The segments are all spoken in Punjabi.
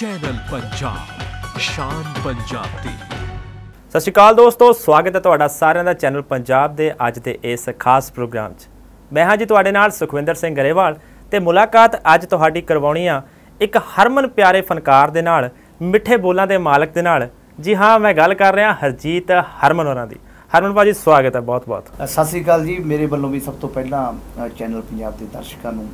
ਚੈਨਲ ਪੰਜਾਬ ਸ਼ਾਨ ਪੰਜਾਬ ਦੀ ਸਤਿ ਸ਼੍ਰੀ ਅਕਾਲ ਦੋਸਤੋ ਸਵਾਗਤ ਹੈ ਤੁਹਾਡਾ ਸਾਰਿਆਂ ਦਾ ਚੈਨਲ ਪੰਜਾਬ ਦੇ ਅੱਜ ਦੇ ਇਸ ਖਾਸ ਪ੍ਰੋਗਰਾਮ 'ਚ। ਮੈਂ ਹਾਂ ਜੀ ਤੁਹਾਡੇ ਨਾਲ ਸੁਖਵਿੰਦਰ ਸਿੰਘ ਗਰੇਵਾਲ ਤੇ ਮੁਲਾਕਾਤ ਅੱਜ ਤੁਹਾਡੀ ਕਰਵਾਉਣੀ ਆ ਇੱਕ ਹਰਮਨ ਪਿਆਰੇ ਫਨਕਾਰ ਦੇ ਨਾਲ ਮਿੱਠੇ ਬੋਲਾਂ ਦੇ ਮਾਲਕ ਦੇ ਨਾਲ। ਜੀ ਹਾਂ ਮੈਂ ਗੱਲ ਕਰ ਰਿਹਾ ਹਰਜੀਤ ਹਰਮਨ ਹੋਰਾਂ ਦੀ। ਹਰਮਨ ਭਾਜੀ ਸਵਾਗਤ ਹੈ ਬਹੁਤ ਬਹੁਤ। ਅ, ਸਤਿ ਸ੍ਰੀ ਅਕਾਲ ਜੀ। ਮੇਰੇ ਵੱਲੋਂ ਵੀ ਸਭ ਤੋਂ ਪਹਿਲਾਂ ਚੈਨਲ ਪੰਜਾਬ ਦੇ ਦਰਸ਼ਕਾਂ ਨੂੰ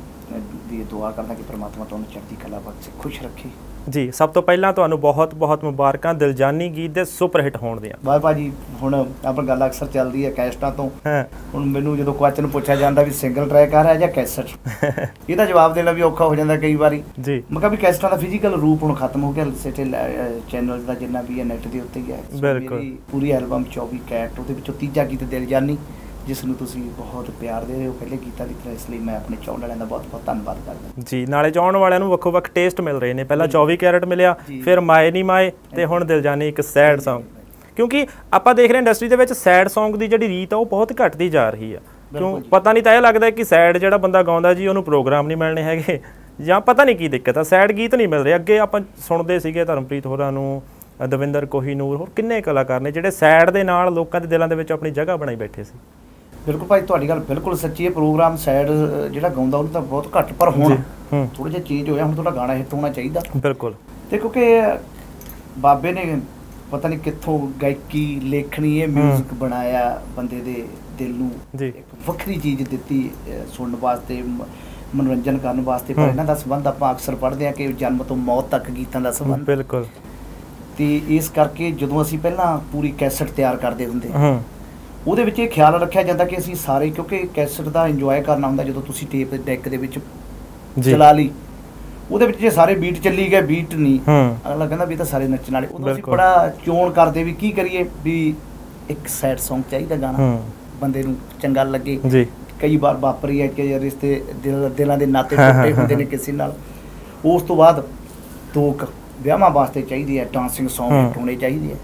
ਦੀ ਦੁਆ ਕਰਦਾ ਕਿ ਪ੍ਰਮਾਤਮਾ ਤੁਹਾਨੂੰ ਚੜ੍ਹਦੀ ਕਲਾ ਬਖਸ਼ੇ ਖੁਸ਼ ਰੱਖੇ। ਜੀ ਸਭ ਤੋਂ ਪਹਿਲਾਂ ਤੁਹਾਨੂੰ ਬਹੁਤ ਬਹੁਤ ਮੁਬਾਰਕਾਂ ਦਿਲਜਾਨੀ ਗੀਤ ਦੇ ਸੁਪਰ ਹਿੱਟ ਹੋਣ ਦੀਆਂ। ਬਾਏ ਭਾਜੀ ਹੁਣ ਆਪਣੀ ਗੱਲ ਅਕਸਰ ਚੱਲਦੀ ਹੈ ਕੈਸਟਾਂ ਤੋਂ। ਹਾਂ। ਹੁਣ ਮੈਨੂੰ ਜਦੋਂ ਕੁਐਸਚਨ ਪੁੱਛਿਆ ਜਾਂਦਾ ਵੀ ਸਿੰਗਲ ਟਰੈਕ ਆ ਰਿਹਾ ਜਾਂ ਕੈਸਟ? ਇਹਦਾ ਜਵਾਬ ਦੇਣਾ ਵੀ ਔਖਾ ਹੋ ਜਾਂਦਾ ਕਈ ਵਾਰੀ। ਜੀ। ਮੈਂ ਕਿਹਾ ਵੀ ਕੈਸਟਾਂ ਦਾ ਫਿਜ਼ੀਕਲ ਰੂਪ ਹੁਣ ਖਤਮ ਹੋ ਗਿਆ ਸਿੱਟੇ ਚੈਨਲ ਦਾ ਜਿੰਨਾ ਵੀ ਹੈ ਨੈਟ ਦੇ ਉੱਤੇ ਹੀ ਹੈ। ਬਿਲਕੁਲ। ਪੂਰੀ ਐਲਬਮ 24 ਕੈਟ ਉਹਦੇ ਵਿੱਚੋਂ ਤੀਜਾ ਗੀਤ ਦਿਲ ਜਾਨੀ ਜਿਸ ਨੂੰ ਤੁਸੀਂ ਬਹੁਤ ਪਿਆਰ ਦੇ ਰਹੇ ਹੋ ਪਹਿਲੇ ਗੀਤਾਂ ਦੀ ਤਰ੍ਹਾਂ ਇਸ ਲਈ ਮੈਂ ਆਪਣੇ ਚਾਹਣ ਵਾਲਿਆਂ ਦਾ ਬਹੁਤ ਬਹੁਤ ਧੰਨਵਾਦ ਕਰਦਾ ਜੀ ਨਾਲੇ ਚਾਹਣ ਵਾਲਿਆਂ ਨੂੰ ਵੱਖੋ ਵੱਖ ਟੇਸਟ ਮਿਲ ਰਹੇ ਨੇ। ਪਹਿਲਾਂ 24 ਕੈਰਟ ਮਿਲਿਆ। ਫਿਰ ਮਾਏ ਨਹੀਂ ਮਾਏ ਤੇ ਹੁਣ ਦਿਲ ਜਾਨੀ ਇੱਕ ਸੈਡ Song ਕਿਉਂਕਿ ਆਪਾਂ ਦੇਖ ਰਹੇ ਇੰਡਸਟਰੀ ਦੇ ਵਿੱਚ ਸੈਡ Song ਦੀ ਜਿਹੜੀ ਰੀਤ ਆ ਉਹ ਬਹੁਤ ਘਟਦੀ ਜਾ ਰਹੀ ਆ। ਕਿਉਂ। ਪਤਾ ਨਹੀਂ ਤਾਂ ਇਹ ਲੱਗਦਾ ਕਿ ਸੈਡ ਜਿਹੜਾ ਬੰਦਾ ਗਾਉਂਦਾ ਜੀ ਉਹਨੂੰ ਪ੍ਰੋਗਰਾਮ ਨਹੀਂ ਮਿਲਣੇ ਹੈਗੇ। ਜਾਂ ਪਤਾ ਨਹੀਂ ਕੀ ਦਿੱਕਤ ਆ ਸੈਡ ਗੀਤ ਨਹੀਂ ਮਿਲ ਰਹੇ। ਅੱਗੇ ਆਪਾਂ ਸੁਣਦੇ ਸੀਗੇ ਧਰਮਪ੍ਰੀਤ ਹੋਰਾਂ ਨੂੰ ਦਵਿੰਦਰ ਕੋਹੀਨੂਰ ਹੋਰ ਕਿੰਨੇ ਕਲਾਕਾਰ ਨੇ ਜਿਹੜੇ ਸੈਡ ਦੇ ਨਾਲ ਲੋਕਾਂ ਦੇ ਦਿਲਾਂ ਦੇ ਵਿੱਚ ਆਪਣੀ ਜਗ੍ਹਾ ਬਣਾਈ ਬੈਠੇ ਸੀ। ਬਿਲਕੁਲ ਭਾਈ ਤੁਹਾਡੀ ਗੱਲ ਬਿਲਕੁਲ ਸੱਚੀ ਹੈ। ਪ੍ਰੋਗਰਾਮ ਸਾਈਡ ਜਿਹੜਾ ਗਾਉਂਦਾ ਉਹਨੂੰ ਤਾਂ ਬਹੁਤ ਘੱਟ ਪਰ ਹੁਣ। ਥੋੜਾ ਜਿਹਾ ਚੇਂਜ ਹੋਇਆ ਹੁਣ ਤੁਹਾਡਾ ਗਾਣਾ ਹਿੱਟ ਹੋਣਾ ਚਾਹੀਦਾ। ਬਿਲਕੁਲ। ਤੇ ਕਿਉਂਕਿ ਬਾਬੇ ਨੇ ਪਤਾ ਨਹੀਂ ਕਿੱਥੋਂ ਗਾਇਕੀ ਲੇਖਣੀ ਇਹ 뮤직 ਬਣਾਇਆ ਬੰਦੇ ਦੇ ਦਿਲ ਨੂੰ। ਇੱਕ ਵੱਖਰੀ ਚੀਜ਼ ਦਿੱਤੀ ਸੁਣਨ ਵਾਸਤੇ ਮਨੋਰੰਜਨ ਕਰਨ ਵਾਸਤੇ। ਪਰ। ਇਹਨਾਂ ਦਾ ਸੰਬੰਧ ਆਪਾਂ ਅਕਸਰ ਪੜ੍ਹਦੇ ਹਾਂ ਕਿ ਜਨਮ ਤੋਂ ਮੌਤ ਤੱਕ ਗੀਤਾਂ ਦਾ ਸੰਬੰਧ। ਬਿਲਕੁਲ। ਤੇ ਇਸ ਕਰਕੇ ਜਦੋਂ ਅਸੀਂ ਪਹਿਲਾਂ ਪੂਰੀ ਕੈਸਟ ਤਿਆਰ ਕਰਦੇ ਹੁੰਦੇ ਹੂੰ। ਉਹਦੇ ਵਿੱਚ ਇਹ ਖਿਆਲ ਰੱਖਿਆ ਜਾਂਦਾ ਕਿ ਅਸੀਂ ਸਾਰੇ ਕਿਉਂਕਿ ਕੈਸਟ ਦਾ ਇੰਜੋਏ ਕਰਨਾ ਹੁੰਦਾ ਜਦੋਂ ਤੁਸੀਂ ਟੇਪ ਡੈਕ ਦੇ ਵਿੱਚ ਚਲਾ ਲਈ। ਉਹਦੇ ਵਿੱਚ ਜੇ ਸਾਰੇ ਬੀਟ ਚੱਲੀ ਗਏ ਬੀਟ ਨਹੀਂ ਹੂੰ। ਅਗਲਾ ਕਹਿੰਦਾ ਵੀ ਤਾਂ ਸਾਰੇ ਨੱਚਣ ਵਾਲੇ। ਉਦੋਂ ਅਸੀਂ ਬਿਲਕੁਲ। ਬੜਾ ਚੋਣ ਕਰਦੇ ਵੀ ਕੀ ਕਰੀਏ ਵੀ ਇੱਕ ਸੈਡ Song ਚਾਹੀਦਾ ਗਾਣਾ। ਬੰਦੇ ਨੂੰ ਚੰਗਾ ਲੱਗੇ। ਜੀ। ਕਈ ਵਾਰ ਵਾਪਰੀ ਹੈ ਕਿ ਰਿਸ਼ਤੇ ਦਿਲ ਦੇ ਨਾਤੇ ਟੁੱਟੇ ਹੁੰਦੇ। ਨੇ ਕਿਸੇ ਨਾਲ। ਉਸ ਤੋਂ ਬਾਅਦ ਦੋ ਵਿਆਹਾਂ ਵਾਸਤੇ ਚਾਹੀਦੀ ਹੈ। ਡਾਂਸਿੰਗ। Song ਹੋਣੇ ਚਾਹੀਦੇ ਹੈ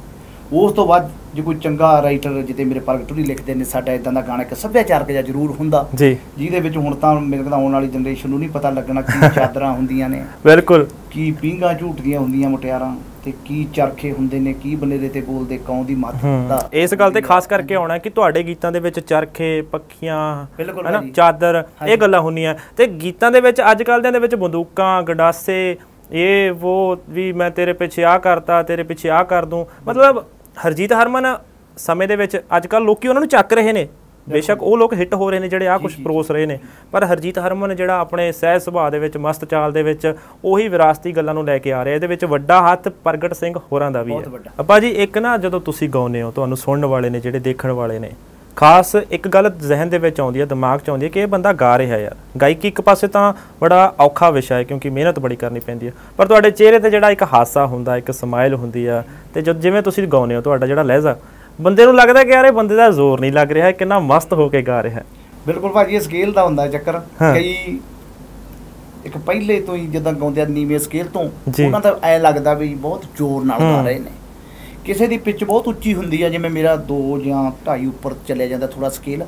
ਉਸ ਤੋਂ ਬਾਅਦ ਜੇ ਕੋਈ ਚੰਗਾ ਰਾਈਟਰ ਜਿੱਤੇ ਮੇਰੇ ਪ੍ਰਗਟ ਹੁਣੀ ਲਿਖਦੇ ਨੇ ਸਾਡਾ ਇਦਾਂ ਦਾ ਗਾਣਾ ਇੱਕ ਸੱਭਿਆਚਾਰਕ ਜਿਹਾ ਜ਼ਰੂਰ ਹੁੰਦਾ। ਜੀ। ਜਿਹਦੇ ਵਿੱਚ ਹੁਣ ਤਾਂ ਮੇਰੇ ਕਹਿੰਦਾ ਆਉਣ ਵਾਲੀ ਜਨਰੇਸ਼ਨ ਨੂੰ ਨਹੀਂ ਪਤਾ ਲੱਗਣਾ ਕੀ ਚਾਦਰਾਂ ਹੁੰਦੀਆਂ ਨੇ ਬਿਲਕੁਲ। ਕੀ ਪੀਂਘਾਂ ਝੂਟਦੀਆਂ ਹੁੰਦੀਆਂ ਮੁਟਿਆਰਾਂ ਤੇ ਕੀ ਚਰਖੇ ਹੁੰਦੇ ਨੇ ਕੀ ਬਨੇਰੇ ਤੇ ਬੋਲਦੇ ਕੌਂ ਦੀ ਮਹੱਤਤਾ ਇਸ ਗੱਲ ਤੇ ਖਾਸ ਕਰਕੇ ਆਉਣਾ ਕਿ ਤੁਹਾਡੇ ਗੀਤਾਂ ਦੇ ਵਿੱਚ ਚਰਖੇ ਪੱਖੀਆਂ ਬਿਲਕੁਲ ਹੈਨਾ। ਚਾਦਰ ਇਹ। ਗੱਲਾਂ ਹੁੰਦੀਆਂ। ਤੇ ਗੀਤਾਂ ਦੇ ਵਿੱਚ ਅੱਜ ਕੱਲ੍ਹ ਦੇ ਵਿੱਚ ਬੰਦੂਕਾਂ ਗੰਡਾਸੇ ਇਹ ਉਹ ਵੀ ਮੈਂ ਤੇਰੇ ਪਿੱਛੇ ਆ ਕਰਤਾ ਤੇਰੇ ਪਿੱਛੇ ਆ ਕਰ ਦੂੰ। ਮਤਲਬ ਹਰਜੀਤ ਹਰਮਨ ਸਮੇਂ ਦੇ ਵਿੱਚ ਅੱਜ ਕੱਲ੍ਹ ਲੋਕੀ ਉਹਨਾਂ ਨੂੰ ਚੱਕ ਰਹੇ ਨੇ। ਬੇਸ਼ੱਕ ਉਹ ਲੋਕ ਹਿੱਟ ਹੋ ਰਹੇ ਨੇ ਜਿਹੜੇ ਆ ਕੁਝ ਪਰੋਸ ਰਹੇ ਨੇ। ਪਰ ਹਰਜੀਤ ਹਰਮਨ ਜਿਹੜਾ ਆਪਣੇ ਸਹਿਜ ਸੁਭਾਅ ਦੇ ਵਿੱਚ ਮਸਤ ਚਾਲ ਦੇ ਵਿੱਚ ਉਹੀ ਵਿਰਾਸਤੀ ਗੱਲਾਂ ਨੂੰ ਲੈ ਕੇ ਆ ਰਿਹਾ। ਇਹਦੇ ਵਿੱਚ ਵੱਡਾ ਹੱਥ ਪ੍ਰਗਟ ਸਿੰਘ ਹੋਰਾਂ ਦਾ ਵੀ ਹੈ। ਅੱਬਾ ਜੀ ਇੱਕ ਨਾ ਜਦੋਂ ਤੁਸੀਂ ਗਾਉਂਦੇ ਹੋ ਤੁਹਾਨੂੰ ਸੁਣਨ ਵਾਲੇ ਨੇ ਜਿਹੜੇ ਦੇਖਣ ਵਾਲੇ ਨੇ ਖਾਸ ਇੱਕ ਗੱਲ ਜ਼ਿਹਨ ਦੇ ਵਿੱਚ ਆਉਂਦੀ ਹੈ ਦਿਮਾਗ 'ਚ ਆਉਂਦੀ ਹੈ ਕਿ ਇਹ ਬੰਦਾ ਗਾ ਰਿਹਾ ਯਾਰ ਗਾਇਕੀ ਇੱਕ ਪਾਸੇ ਤਾਂ ਬੜਾ ਔਖਾ ਵਿਸ਼ਾ ਹੈ ਕਿਉਂਕਿ ਮਿਹਨਤ ਬੜੀ ਕਰਨੀ ਪੈਂਦੀ ਹੈ ਪਰ ਤੁਹਾਡੇ ਚਿਹਰੇ ਤੇ ਜਿਹੜਾ ਇੱਕ ਹਾਸਾ ਹੁੰਦਾ ਇੱਕ ਸਮਾਈਲ ਹੁੰਦੀ ਆ ਤੇ ਜਦ ਜਿਵੇਂ ਤੁਸੀਂ ਗਾਉਂਦੇ ਹੋ ਤੁਹਾਡਾ ਜਿਹੜਾ ਲਹਿਜ਼ਾ ਬੰਦੇ ਨੂੰ ਲੱਗਦਾ ਕਿ ਯਾਰ ਇਹ ਬੰਦੇ ਦਾ ਜ਼ੋਰ ਨਹੀਂ ਲੱਗ ਰਿਹਾ ਕਿੰਨਾ ਮਸਤ ਹੋ ਕੇ ਗਾ ਰਿਹਾ ਬਿਲਕੁਲ ਭਾਜੀ ਇਹ ਸਕੇਲ ਦਾ ਹੁੰਦਾ ਚੱਕਰ। ਕਈ ਇੱਕ ਪਹਿਲੇ ਤੋਂ ਹੀ ਜਦੋਂ ਗਾਉਂਦੇ ਆ ਨੀਵੇਂ ਸਕੇਲ ਤੋਂ। ਉਹਨਾਂ ਦਾ ਐ ਲੱਗਦਾ ਵੀ ਬਹੁਤ ਜ਼ੋਰ ਨਾਲ ਗਾ। ਰਹੇ ਨੇ ਕਿਸੇ ਦੀ ਪਿੱਚ ਬਹੁਤ ਉੱਚੀ ਹੁੰਦੀ ਆ ਜਿਵੇਂ ਮੇਰਾ 2 ਜਾਂ 2.5 ਉੱਪਰ ਚਲਿਆ ਜਾਂਦਾ ਥੋੜਾ ਸਕੇਲ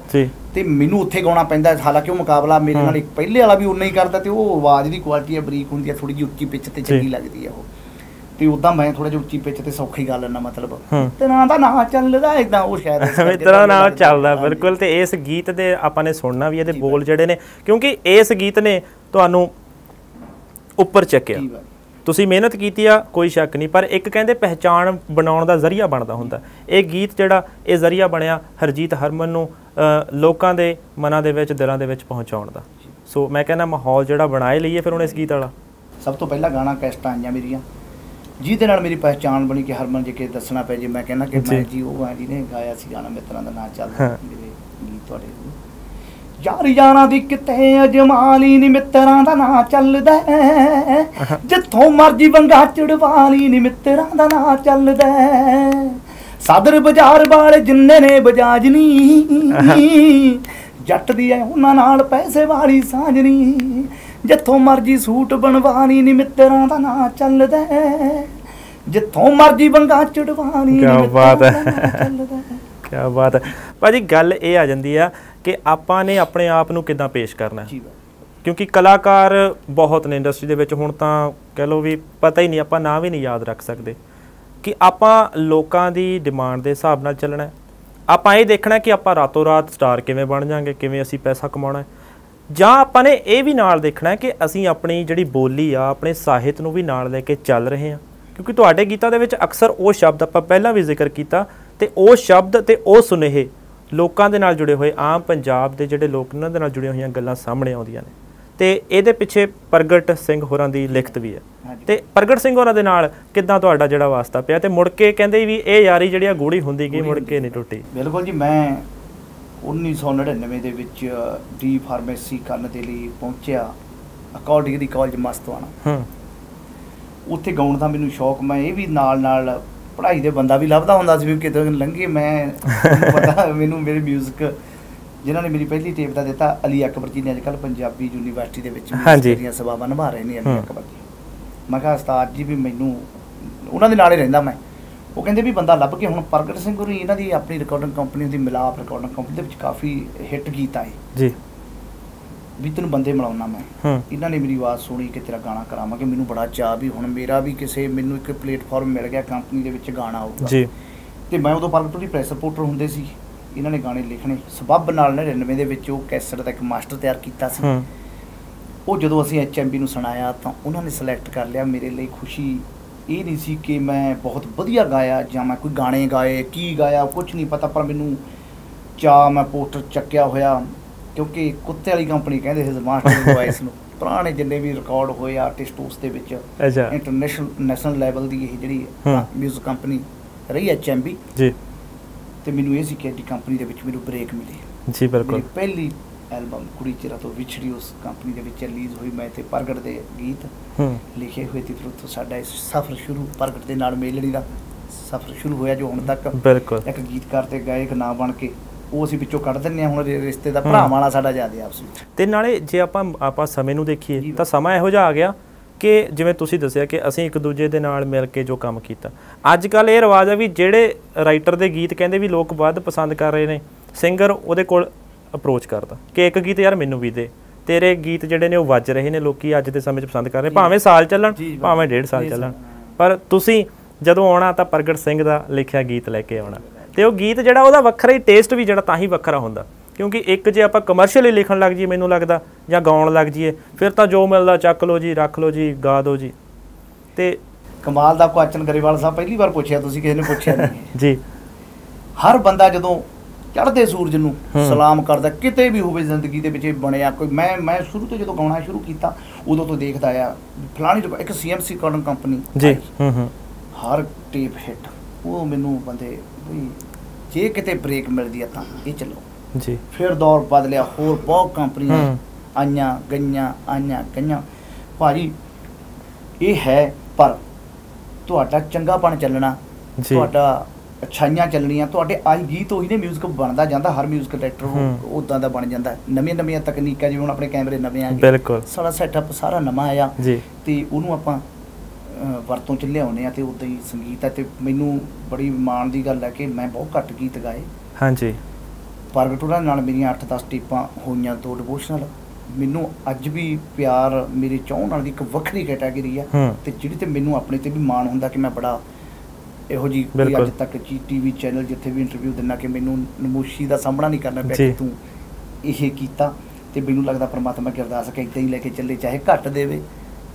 ਤੇ ਮੈਨੂੰ ਉੱਥੇ ਗਾਉਣਾ ਪੈਂਦਾ। ਹਾਲਾਂਕਿ ਉਹ ਮੁਕਾਬਲਾ ਮੇਰੇ। ਨਾਲ ਇੱਕ ਪਹਿਲੇ ਵਾਲਾ ਵੀ ਉਨਾ ਹੀ ਕਰਦਾ ਤੇ ਉਹ ਆਵਾਜ਼ ਦੀ ਕੁਆਲਿਟੀ ਬਰੀਕ ਹੁੰਦੀ ਆ ਥੋੜੀ ਜਿਹੀ ਉੱਚੀ ਪਿੱਚ ਤੇ ਚੰਗੀ। ਲੱਗਦੀ ਆ ਉਹ ਤੇ ਉਦਾਂ ਮੈਂ ਥੋੜਾ ਜਿਹਾ ਉੱਚੀ ਪਿੱਚ ਤੇ ਸੌਖੀ ਗਾ ਲੈਣਾ ਮਤਲਬ ਹੂੰ। ਤਰ੍ਹਾਂ ਦਾ ਨਾਂ ਚੱਲਦਾ ਇਦਾਂ ਉਹ ਸ਼ਾਇਦ ਨਾਲ ਲੱਗਦਾ। ਚੱਲਦਾ। ਬਿਲਕੁਲ ਤੇ ਇਸ ਗੀਤ ਦੇ ਆਪਾਂ ਨੇ ਸੁਣਨਾ ਵੀ ਇਹਦੇ ਬੋਲ ਜਿਹੜੇ ਨੇ ਕਿਉਂਕਿ ਇਸ ਗੀਤ ਨੇ ਤੁਹਾਨੂੰ ਉੱਪਰ ਚੱਕਿਆ। ਤੁਸੀਂ ਮਿਹਨਤ ਕੀਤੀ ਆ ਕੋਈ ਸ਼ੱਕ ਨਹੀਂ ਪਰ ਇੱਕ ਕਹਿੰਦੇ ਪਹਿਚਾਣ ਬਣਾਉਣ ਦਾ ਜ਼ਰੀਆ ਬਣਦਾ ਹੁੰਦਾ ਇਹ ਗੀਤ ਜਿਹੜਾ ਇਹ ਜ਼ਰੀਆ ਬਣਿਆ ਹਰਜੀਤ ਹਰਮਨ ਨੂੰ ਲੋਕਾਂ ਦੇ ਮਨਾਂ ਦੇ ਵਿੱਚ ਦਿਲਾਂ ਦੇ ਵਿੱਚ ਪਹੁੰਚਾਉਣ ਦਾ ਸੋ ਮੈਂ ਕਹਿੰਦਾ ਮਾਹੌਲ ਜਿਹੜਾ ਬਣਾਏ ਲਈਏ ਫਿਰ ਹੁਣ ਇਸ ਗੀਤ ਵਾਲਾ ਸਭ ਤੋਂ ਪਹਿਲਾਂ ਗਾਣਾ ਕੈਸਟਾਂ ਆਈਆਂ ਮੇਰੀਆਂ ਜਿਹਦੇ ਨਾਲ ਮੇਰੀ ਪਹਿਚਾਣ ਬਣੀ ਕਿ ਹਰਮਨ ਜੀ ਕੇ ਦੱਸਣਾ ਪੈ ਜੇ ਮੈਂ ਕਹਿੰਦਾ ਕਿ ਮੈਂ ਜੀ। ਉਹ ਆ ਜਿਹਨੇ ਗਾਇਆ ਸੀ ਗਾਣਾ ਮਿੱਤਰਾਂ ਦਾ ਨਾਂ ਚੱਲਦਾ। ਮੇਰੇ ਗੀਤ ਤੁਹਾਡੇ ਯਾਰ ਯਾਰਾਂ ਦੀ ਕਿਤੇ ਅਜਮਾਲੀ ਨੀ ਮਿੱਤਰਾਂ ਦਾ ਨਾਂ ਚੱਲਦਾ। ਜਿੱਥੋਂ ਮਰਜ਼ੀ ਵੰਗਾ ਚੜਵਾਲੀ ਨੀ ਮਿੱਤਰਾਂ ਦਾ ਨਾਂ ਚੱਲਦਾ। ਸਾਦਰ ਬਾਜ਼ਾਰ ਵਾਲੇ ਜਿੰਨੇ ਨੇ ਬਜਾਜ ਨੀ ਜੱਟ ਦੀ ਐ ਉਹਨਾਂ ਨਾਲ ਪੈਸੇ ਵਾਲੀ ਸਾਂਝਣੀ ਜਿੱਥੋਂ ਮਰਜ਼ੀ ਸੂਟ ਬਣਵਾਣੀ ਨੀ ਮਿੱਤਰਾਂ ਦਾ ਨਾਂ ਚੱਲਦਾ। ਜਿੱਥੋਂ ਮਰਜ਼ੀ ਵੰਗਾ ਚੜਵਾਣੀ ਮਿੱਤਰਾਂ ਬਾਤ ਹੈ। ਕੀ ਬਾਤ ਹੈ ਭਾਜੀ ਗੱਲ ਇਹ ਆ ਜਾਂਦੀ ਆ ਕਿ ਆਪਾਂ ਨੇ ਆਪਣੇ ਆਪ ਨੂੰ ਕਿਦਾਂ ਪੇਸ਼ ਕਰਨਾ ਹੈ। ਕਿਉਂਕਿ ਕਲਾਕਾਰ ਬਹੁਤ ਨੇ ਇੰਡਸਟਰੀ ਦੇ ਵਿੱਚ ਹੁਣ ਤਾਂ ਕਹਿ ਲਓ ਵੀ ਪਤਾ ਹੀ ਨਹੀਂ ਆਪਾਂ ਨਾਂ ਵੀ ਨਹੀਂ ਯਾਦ ਰੱਖ ਸਕਦੇ ਕਿ ਆਪਾਂ ਲੋਕਾਂ ਦੀ ਡਿਮਾਂਡ ਦੇ ਹਿਸਾਬ ਨਾਲ ਚੱਲਣਾ। ਆਪਾਂ ਇਹ ਦੇਖਣਾ ਕਿ ਆਪਾਂ ਰਾਤੋਂ ਰਾਤ ਸਟਾਰ ਕਿਵੇਂ ਬਣ ਜਾਾਂਗੇ ਕਿਵੇਂ ਅਸੀਂ ਪੈਸਾ ਕਮਾਉਣਾ ਹੈ ਜਾਂ ਆਪਾਂ ਨੇ ਇਹ ਵੀ ਨਾਲ ਦੇਖਣਾ ਹੈ ਕਿ ਅਸੀਂ ਆਪਣੀ ਜਿਹੜੀ ਬੋਲੀ ਆ ਆਪਣੇ ਸਾਹਿਤ ਨੂੰ ਵੀ ਨਾਲ ਲੈ ਕੇ ਚੱਲ ਰਹੇ ਹਾਂ ਕਿਉਂਕਿ ਤੁਹਾਡੇ ਗੀਤਾਂ ਦੇ ਵਿੱਚ ਅਕਸਰ ਉਹ ਸ਼ਬਦ ਆਪਾਂ ਪਹਿਲਾਂ ਵੀ ਜ਼ਿਕਰ ਕੀਤਾ ਤੇ ਉਹ ਸ਼ਬਦ ਤੇ ਉਹ ਸੁਨੇਹੇ ਲੋਕਾਂ ਦੇ ਨਾਲ ਜੁੜੇ ਹੋਏ ਆਮ ਪੰਜਾਬ ਦੇ ਜਿਹੜੇ ਲੋਕ ਉਹਨਾਂ ਦੇ ਨਾਲ ਜੁੜੀਆਂ ਹੋਈਆਂ ਗੱਲਾਂ ਸਾਹਮਣੇ ਆਉਂਦੀਆਂ ਨੇ। ਤੇ ਇਹਦੇ ਪਿੱਛੇ ਪ੍ਰਗਟ ਸਿੰਘ ਹੋਰਾਂ ਦੀ ਲਿਖਤ ਵੀ ਹੈ। ਤੇ ਪ੍ਰਗਟ ਸਿੰਘ ਹੋਰਾਂ ਦੇ ਨਾਲ ਕਿੱਦਾਂ ਤੁਹਾਡਾ ਜਿਹੜਾ ਵਾਸਤਾ ਪਿਆ? ਤੇ ਮੁੜ ਕੇ ਕਹਿੰਦੇ ਵੀ ਇਹ ਯਾਰੀ ਜਿਹੜੀ ਆ ਗੂੜੀ ਹੁੰਦੀ ਗਈ ਮੁੜ ਕੇ ਨਹੀਂ ਟੁੱਟੀ। ਬਿਲਕੁਲ ਜੀ ਮੈਂ 1999 ਦੇ ਵਿੱਚ ਡੀ ਫਾਰਮੇਸੀ ਕਰਨ ਦੇ ਲਈ ਪਹੁੰਚਿਆ ਅਕਾਊਂਟਿੰਗ ਦੀ ਕਾਲਜ ਮਸਤਵਾਣਾ। ਹੂੰ। ਉੱਥੇ ਗਾਉਣ ਦਾ ਮੈਨੂੰ ਸ਼ੌਕ ਮੈਂ ਇਹ ਵੀ ਨਾਲ ਨਾਲ ਪੜ੍ਹਾਈ ਦੇ ਬੰਦਾ ਵੀ ਲੱਭਦਾ ਹੁੰਦਾ ਸੀ ਵੀ ਕਿਤੇ ਲੰਘੇ ਮੈਂ ਪਤਾ ਮੈਨੂੰ ਮੇਰੇ 뮤직 ਜਿਨ੍ਹਾਂ ਨੇ ਮੇਰੀ ਪਹਿਲੀ ਟੇਪ ਦਾ ਦਿੱਤਾ ਅਲੀ ਅਕਬਰ ਜੀ ਨੇ ਅੱਜ ਕੱਲ੍ਹ ਪੰਜਾਬੀ ਯੂਨੀਵਰਸਿਟੀ ਦੇ ਵਿੱਚ। ਦੀਆਂ ਸੇਵਾਵਾਂ ਨਿਭਾ ਰਹੇ ਨੇ। ਅਲੀ ਅਕਬਰ ਜੀ ਮੈਂ ਕਿਹਾ ਉਸਤਾਦ ਜੀ ਵੀ ਮੈਨੂੰ ਉਹਨਾਂ ਦੇ ਨਾਲ ਹੀ ਰਹਿੰਦਾ ਮੈਂ ਉਹ ਕਹਿੰਦੇ ਵੀ ਬੰਦਾ ਲੱਭ ਕੇ ਹੁਣ ਪ੍ਰਗਟ ਸਿੰਘ ਹੋਰੀ ਇਹਨਾਂ ਦੀ ਆਪਣੀ ਰਿਕਾਰਡਿੰਗ ਕੰਪਨੀ ਦੀ ਮਿਲਾਪ ਰਿਕਾਰਡਿੰਗ ਕੰਪਨੀ ਦੇ ਵਿੱਚ ਕਾਫੀ ਹਿੱਟ ਗੀਤ ਆਏ ਜੀ ਵੀ ਤੈਨੂੰ ਬੰਦੇ ਮਿਲਾਉਣਾ ਮੈਂ। ਇਹਨਾਂ ਨੇ ਮੇਰੀ ਆਵਾਜ਼ ਸੁਣੀ ਕਿ ਤੇਰਾ ਗਾਣਾ ਕਰਾਵਾਂਗੇ ਮੈਨੂੰ ਬੜਾ ਚਾਅ ਵੀ ਹੁਣ ਮੇਰਾ ਵੀ ਕਿਸੇ ਮੈਨੂੰ ਇੱਕ ਪਲੇਟਫਾਰਮ ਮਿਲ ਗਿਆ ਕੰਪਨੀ ਦੇ ਵਿੱਚ ਗਾਣਾ ਆਊਗਾ। ਜੀ। ਤੇ ਮੈਂ ਉਦੋਂ ਪ੍ਰਗਟ ਦੀ ਪ੍ਰੈਸ ਰਿਪੋਰਟਰ ਹੁੰਦੇ ਸੀ। ਇਹਨਾਂ ਨੇ ਗਾਣੇ ਲਿਖਣੇ। ਸਬੱਬ ਨਾਲ 99 ਦੇ ਵਿੱਚ ਉਹ ਕੈਸਟ ਦਾ ਇੱਕ ਮਾਸਟਰ ਤਿਆਰ ਕੀਤਾ ਸੀ। ਉਹ ਜਦੋਂ ਅਸੀਂ ਐਚਐਮਬੀ ਨੂੰ ਸੁਣਾਇਆ ਤਾਂ ਉਹਨਾਂ ਨੇ ਸਿਲੈਕਟ ਕਰ ਲਿਆ ਮੇਰੇ ਲਈ ਖੁਸ਼ੀ। ਇਹ ਨਹੀਂ ਸੀ ਕਿ ਮੈਂ ਬਹੁਤ ਵਧੀਆ ਗਾਇਆ ਜਾਂ ਮੈਂ ਕੋਈ ਗਾਣੇ ਗਾਏ ਕੀ ਗਾਇਆ ਕੁਝ ਨਹੀਂ ਪਤਾ ਪਰ ਮੈਨੂੰ ਚਾ ਮੈਂ ਪੋਸਟਰ ਚੱਕਿਆ ਹੋਇਆ। ਕਿਉਂਕਿ ਕੁੱਤੇ ਵਾਲੀ ਕੰਪਨੀ ਕਹਿੰਦੇ ਸੀ ਮਾਸਟਰ ਵੌਇਸ ਨੂੰ। ਪੁਰਾਣੇ ਜਿੰਨੇ ਵੀ ਰਿਕਾਰਡ ਹੋਏ ਆਰਟਿਸਟ ਉਸ ਦੇ ਵਿੱਚ ਅੱਛਾ। ਇੰਟਰਨੈਸ਼ਨਲ ਨੈਸ਼ਨਲ ਲੈਵਲ ਦੀ ਇਹ ਜਿਹੜੀ। ਮਿਊਜ਼ਿਕ ਕੰਪਨੀ ਰਹੀ ਐਚਐਮਬੀ ਜੀ। ਤੇ ਮੈਨੂੰ ਇਹ ਸੀ ਕਿ ਐਡੀ ਕੰਪਨੀ ਦੇ ਵਿੱਚ ਮੈਨੂੰ ਬ੍ਰੇਕ ਮਿਲੀ। ਜੀ ਬਿਲਕੁਲ। ਪਹਿਲੀ ਐਲਬਮ ਕੁੜੀ ਚਿਰਾ ਤੋਂ ਵਿਛੜੀ ਉਸ ਕੰਪਨੀ ਦੇ ਵਿੱਚ ਰਿਲੀਜ਼ ਹੋਈ। ਮੈਂ ਤੇ ਪ੍ਰਗਟ ਦੇ ਗੀਤ ਲਿਖੇ ਹੋਏ ਤੇ ਫਿਰ ਉੱਥੋਂ ਸਾਡਾ ਇਸ ਸਫ਼ਰ ਸ਼ੁਰੂ ਪ੍ਰਗਟ ਦੇ ਨਾਲ ਮੇਲੜੀ ਦਾ ਸਫ਼ਰ ਸ਼ੁਰੂ ਹੋਇਆ ਜੋ ਹੁਣ ਤੱਕ ਬਿਲਕੁਲ। ਇੱਕ ਗੀਤਕਾਰ ਤੇ ਗਾਇਕ ਨਾ ਬਣ ਕੇ ਉਹ ਅਸੀਂ ਵਿੱਚੋਂ ਕੱਢ ਦਿੰਨੇ ਆ ਹੁਣ ਰਿਸ਼ਤੇ ਦਾ ਭਰਾਵਾਂ ਵਾਲਾ ਸਾਡਾ ਜ਼ਿਆਦਾ ਆਪਸ ਵਿੱਚ ਤੇ ਨਾਲੇ ਜੇ ਆਪਾਂ ਆਪਾਂ ਸਮੇਂ ਨੂੰ ਦੇਖੀਏ। ਤਾਂ ਸਮਾਂ ਇਹੋ ਜਿਹਾ ਆ ਗਿਆ ਕਿ ਜਿਵੇਂ ਤੁਸੀਂ ਦੱਸਿਆ ਕਿ ਅਸੀਂ ਇੱਕ ਦੂਜੇ ਦੇ ਨਾਲ ਮਿਲ ਕੇ ਜੋ ਕੰਮ ਕੀਤਾ ਅੱਜ ਕੱਲ ਇਹ ਰਿਵਾਜ ਆ ਵੀ ਜਿਹੜੇ ਰਾਈਟਰ ਦੇ ਗੀਤ ਕਹਿੰਦੇ ਵੀ ਲੋਕ ਵੱਧ ਪਸੰਦ ਕਰ ਰਹੇ ਨੇ ਸਿੰਗਰ ਉਹਦੇ ਕੋਲ ਅਪਰੋਚ ਕਰਦਾ ਕਿ ਇੱਕ ਗੀਤ ਯਾਰ ਮੈਨੂੰ ਵੀ ਦੇ ਤੇਰੇ ਗੀਤ ਜਿਹੜੇ ਨੇ ਉਹ ਵੱਜ ਰਹੇ ਨੇ ਲੋਕੀ ਅੱਜ ਦੇ ਸਮੇਂ 'ਚ ਪਸੰਦ ਕਰ ਰਹੇ। ਭਾਵੇਂ ਸਾਲ ਚੱਲਣ। ਭਾਵੇਂ ਡੇਢ ਸਾਲ ਚੱਲਣ। ਪਰ ਤੁਸੀਂ ਜਦੋਂ ਆਉਣਾ ਤਾਂ ਪ੍ਰਗਟ ਸਿੰਘ ਦਾ ਲਿਖਿਆ ਗੀਤ ਲੈ ਕੇ ਆਉਣਾ ਤੇ ਉਹ ਗੀਤ ਜਿਹੜਾ ਉਹਦਾ ਵੱਖਰਾ ਹੀ ਟੇਸਟ ਵੀ ਜਿਹੜਾ ਤਾਂ ਹੀ ਵੱਖਰਾ ਹੁੰਦਾ। ਕਿਉਂਕਿ ਇੱਕ ਜੇ ਆਪਾਂ ਕਮਰਸ਼ੀਅਲੀ ਲਿਖਣ ਲੱਗ ਜਾਈਏ ਮੈਨੂੰ ਲੱਗਦਾ ਜਾਂ ਗਾਉਣ ਲੱਗ ਜਾਈਏ ਫਿਰ ਤਾਂ ਜੋ ਮਿਲਦਾ ਚੱਕ ਲਓ ਜੀ ਰੱਖ ਲਓ ਜੀ ਗਾ ਦਿਓ ਜੀ। ਤੇ ਕਮਾਲ ਦਾ ਕੁਐਸਚਨ ਗਰੇਵਾਲ ਸਾਹਿਬ ਪਹਿਲੀ ਵਾਰ ਪੁੱਛਿਆ ਤੁਸੀਂ ਕਿਸੇ ਨੇ ਪੁੱਛਿਆ ਨਹੀਂ ਜੀ। ਹਰ ਬੰਦਾ ਜਦੋਂ ਚੜ੍ਹਦੇ ਸੂਰਜ ਨੂੰ ਹੂੰ। ਸਲਾਮ ਕਰਦਾ ਕਿਤੇ ਵੀ ਹੋਵੇ ਜ਼ਿੰਦਗੀ ਦੇ ਵਿੱਚ ਬਣਿਆ ਕੋਈ ਮੈਂ ਮੈਂ ਸ਼ੁਰੂ ਤੋਂ ਜਦੋਂ ਗਾਉਣਾ ਸ਼ੁਰੂ ਕੀਤਾ ਉਦੋਂ ਤੋਂ ਦੇਖਦਾ ਆ ਫਲਾਣੀ ਇੱਕ ਸੀਐਮਸੀ ਰਿਕਾਰਡਿੰਗ ਕੰਪਨੀ ਜੀ। ਹੂੰ ਹੂੰ। ਹਰ ਟੇਪ ਹਿੱਟ ਉਹ ਮੈਨੂੰ ਬੰਦੇ ਵੀ ਜੇ ਕਿਤੇ ਬ੍ਰੇਕ ਮਿਲਦੀ ਆ ਤਾਂ ਇਹ ਚੱਲੋ ਜੀ ਫਿਰ ਦੌਰ ਬਦਲਿਆ ਹੋਰ ਬਹੁਤ ਕੰਪਨੀਆਂ ਹੂੰ। ਆਈਆਂ ਗਈਆਂ ਆਈਆਂ ਗਈਆਂ ਭਾਜੀ ਇਹ ਹੈ ਪਰ ਤੁਹਾਡਾ ਚੰਗਾਪਣ ਚੱਲਣਾ ਜੀ ਤੁਹਾਡਾ ਅੱਛਾਈਆਂ ਚੱਲਣੀਆਂ ਤੁਹਾਡੇ ਆਈ ਗੀਤ ਉਹੀ ਨੇ 뮤직 ਬਣਦਾ ਜਾਂਦਾ ਹਰ 뮤직 ਡਾਇਰੈਕਟਰ ਹੂੰ। ਉਦਾਂ ਦਾ ਬਣ ਜਾਂਦਾ ਨਵੀਆਂ ਨਵੀਆਂ ਤਕਨੀਕਾਂ ਜਿਵੇਂ ਹੁਣ ਆਪਣੇ ਕੈਮਰੇ ਨਵੇਂ ਆ ਗਏ ਬਿਲਕੁਲ ਸਾਡਾ ਸੈਟਅਪ ਸਾਰਾ ਨਵਾਂ ਆਇਆ ਜੀ ਤੇ ਉਹਨੂੰ ਆਪਾਂ ਅਹ, ਵਰਤੋਂ ਚ ਲਿਆਉਨੇ ਆ ਤੇ ਉਦਾਂ ਹੀ ਸੰਗੀਤ ਹੈ ਤੇ ਮੈਨੂੰ ਬੜੀ ਮਾਣ ਦੀ ਗੱਲ ਹੈ ਕਿ ਮੈਂ ਬਹੁਤ ਘੱਟ ਗੀਤ ਗਾਏ। ਹਾਂਜੀ। ਪ੍ਰਗਟੂਰਾ ਨਾਲ ਮੇਰੀਆਂ 8-10 ਟੀਪਾਂ ਹੋਈਆਂ ਦੋ ਡਿਵੋਸ਼ਨਲ ਮੈਨੂੰ ਅੱਜ ਵੀ ਪਿਆਰ ਮੇਰੇ ਚਾਹਣ ਨਾਲ ਦੀ ਇੱਕ ਵੱਖਰੀ ਕੈਟਾਗਰੀ ਆ ਤੇ ਜਿਹੜੀ ਤੇ ਮੈਨੂੰ ਆਪਣੇ ਤੇ ਵੀ ਮਾਣ ਹੁੰਦਾ ਕਿ ਮੈਂ ਬੜਾ ਇਹੋ ਜੀ ਕੋਈ। ਅੱਜ ਤੱਕ ਜੀ ਟੀਵੀ ਚੈਨਲ ਜਿੱਥੇ ਵੀ ਇੰਟਰਵਿਊ ਦਿੰਨਾ ਕਿ ਮੈਨੂੰ ਨਮੋਸ਼ੀ ਦਾ ਸਾਹਮਣਾ ਨਹੀਂ ਕਰਨਾ ਪਿਆ। ਕਿ ਤੂੰ ਇਹ ਕੀਤਾ ਤੇ ਮੈਨੂੰ ਲੱਗਦਾ ਪਰਮਾਤਮਾ ਕੀ ਅਰਦਾਸ ਕਿ ਏਦਾਂ ਹੀ ਲੈ ਕੇ ਚੱਲੇ ਚਾਹੇ ਘੱਟ ਦੇਵੇ।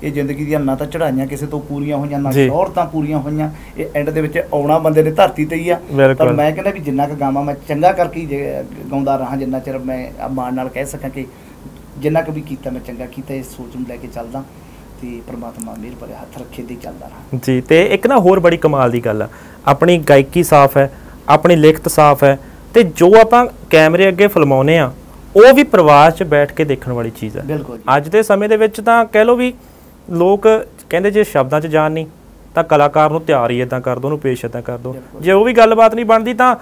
ਇਹ ਜ਼ਿੰਦਗੀ ਦੀਆਂ ਨਾ ਤਾਂ ਚੜਾਈਆਂ ਕਿਸੇ ਤੋਂ ਪੂਰੀਆਂ ਹੋਈਆਂ ਨਾ। ਸ਼ੌਹਰਤਾਂ ਪੂਰੀਆਂ ਹੋਈਆਂ। ਇਹ ਐਂਡ ਦੇ ਵਿੱਚ ਆਉਣਾ ਬੰਦੇ ਨੇ ਧਰਤੀ ਤੇ ਹੀ ਆ। ਪਰ। ਮੈਂ ਕਹਿੰਦਾ ਵੀ ਜਿੰਨਾ ਕੁ ਗਾਵਾਂ ਮੈਂ ਚੰਗਾ ਕਰਕੇ ਗਾਉਂਦਾ ਰਹਾ ਜਿੰਨਾ ਚਿਰ ਮੈਂ ਮਾਣ ਨਾਲ ਕਹਿ ਸਕਾਂ ਕਿ ਜਿੰਨਾ ਕੁ ਵੀ ਕੀਤਾ ਮੈਂ ਚੰਗਾ ਕੀਤਾ ਇਸ ਸੋਚ ਨੂੰ ਲੈ ਕੇ ਚੱਲਦਾ ਤੇ ਪ੍ਰਮਾਤਮਾ ਮਿਹਰ ਭਰੇ ਹੱਥ ਰੱਖੇ ਦੇ ਚੱਲਦਾ ਰਹਾ। ਜੀ ਤੇ ਇੱਕ ਨਾ ਹੋਰ ਬੜੀ ਕਮਾਲ ਦੀ ਗੱਲ ਆ। ਆਪਣੀ ਗਾਇਕੀ ਸਾਫ਼ ਹੈ ਆਪਣੀ ਲਿਖਤ ਸਾਫ਼ ਹੈ ਤੇ ਜੋ ਆਪਾਂ ਕੈਮਰੇ ਅੱਗੇ ਫਿਲਮਾਉਨੇ ਆ ਉਹ ਵੀ ਪਰਿਵਾਰ 'ਚ ਬੈਠ ਕੇ ਦੇਖਣ ਵਾਲੀ ਚੀਜ਼ ਹੈ ਅੱਜ ਦੇ ਸਮੇਂ ਦੇ ਵਿੱਚ ਤਾਂ ਕਹਿ ਲਓ ਵੀ ਲੋਕ ਕਹਿੰਦੇ ਜੇ ਸ਼ਬਦਾਂ 'ਚ ਜਾਣ ਨਹੀਂ ਤਾਂ ਕਲਾਕਾਰ ਨੂੰ ਤਿਆਰ ਹੀ ਇਦਾਂ ਕਰ ਦੋ ਉਹਨੂੰ ਪੇਸ਼ ਇਦਾਂ ਕਰ ਦੋ। ਜੇ ਉਹ ਵੀ ਗੱਲਬਾਤ ਨਹੀਂ ਬਣਦੀ ਤਾਂ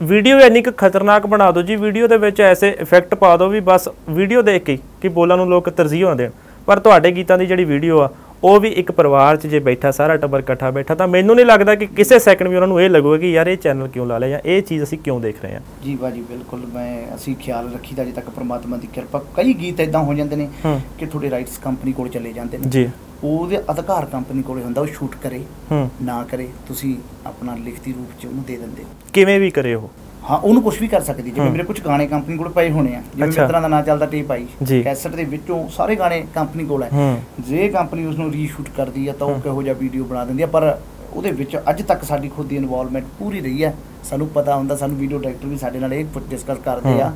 ਵੀਡੀਓ ਇੰਨੀ ਕੁ ਖਤਰਨਾਕ ਬਣਾ ਦਿਓ ਜੀ ਵੀਡੀਓ ਦੇ ਵਿੱਚ ਐਸੇ ਇਫੈਕਟ ਪਾ ਦਿਓ ਵੀ ਬਸ ਵੀਡੀਓ ਦੇਖ ਕੇ ਕਿ ਬੋਲਾਂ ਨੂੰ ਲੋਕ ਤਰਜੀਹ ਨਾ ਦੇਣ ਪਰ ਤੁਹਾਡੇ ਗੀਤਾਂ ਦੀ ਜਿਹੜੀ ਵੀਡੀਓ ਆ ਉਹ ਵੀ ਇੱਕ ਪਰਿਵਾਰ 'ਚ ਜੇ ਬੈਠਾ ਸਾਰਾ ਟੱਬਰ ਇਕੱਠਾ ਬੈਠਾ ਤਾਂ ਮੈਨੂੰ ਨਹੀਂ ਲੱਗਦਾ ਕਿ ਕਿਸੇ ਸੈਕਿੰਡ ਵੀ ਉਹਨਾਂ ਨੂੰ ਇਹ ਲੱਗੂਗਾ ਕਿ ਯਾਰ ਇਹ ਚੈਨਲ ਕਿਉਂ ਲਾ ਲਿਆ ਜਾਂ ਇਹ ਚੀਜ਼ ਅਸੀਂ ਕਿਉਂ ਦੇਖ ਰਹੇ ਹਾਂ। ਜੀ ਬਾਜੀ ਬਿਲਕੁਲ ਮੈਂ ਅਸੀਂ ਖਿਆਲ ਰੱਖੀਦਾ ਅਜੇ ਤੱਕ ਪ੍ਰਮਾਤਮਾ ਦੀ ਕਿਰਪਾ। ਕਈ ਗੀਤ ਇਦਾਂ ਹੋ ਜਾਂਦੇ ਨੇ ਕਿ ਤੁਹਾਡੇ ਰਾਈਟਸ ਕੰਪਨੀ ਕੋਲ ਚਲੇ ਜਾਂਦੇ ਨੇ। ਜੀ। ਉਹਦੇ ਅਧਿਕਾਰ ਕੰਪਨੀ ਕੋਲੇ ਹੁੰਦਾ ਉਹ ਸ਼ੂਟ ਕਰੇ ਨਾ ਕਰੇ ਤੁਸੀਂ ਆਪਣਾ ਲਿਖਤੀ ਰੂਪ ਚ ਉਹਨੂੰ ਦੇ ਦਿੰਦੇ ਕਿਵੇਂ ਵੀ ਕਰੇ ਉਹ। ਹਾਂ ਉਹਨੂੰ ਕੁਝ ਵੀ ਕਰ ਸਕਦੀ ਜਿਵੇਂ। ਮੇਰੇ ਕੁਝ ਗਾਣੇ ਕੰਪਨੀ ਕੋਲ ਪਏ ਹੋਣੇ ਆ ਜਿਵੇਂ। ਮਿੱਤਰਾਂ ਦਾ ਨਾਂ ਚੱਲਦਾ ਟੇਪ ਆਈ। ਕੈਸਟ ਦੇ ਵਿੱਚੋਂ ਸਾਰੇ ਗਾਣੇ ਕੰਪਨੀ ਕੋਲ ਹੈ ਜੇ ਕੰਪਨੀ ਉਸ ਨੂੰ ਰੀਸ਼ੂਟ ਕਰਦੀ ਆ ਤਾਂ ਉਹ। ਕਿਹੋ ਜਿਹਾ ਵੀਡੀਓ ਬਣਾ ਦਿੰਦੀ ਆ ਪਰ ਉਹਦੇ ਵਿੱਚ ਅੱਜ ਤੱਕ ਸਾਡੀ ਖੁਦ ਦੀ ਇਨਵੋਲਵਮੈਂਟ ਪੂਰੀ ਰਹੀ ਹੈ ਸਾਨੂੰ ਪਤਾ ਹੁੰਦਾ ਸਾਨੂੰ ਵੀਡੀਓ ਡਾਇਰੈਕਟਰ ਵੀ ਸਾਡੇ ਨਾਲ ਇਹ ਡਿਸਕਸ ਕਰਦੇ ਆ।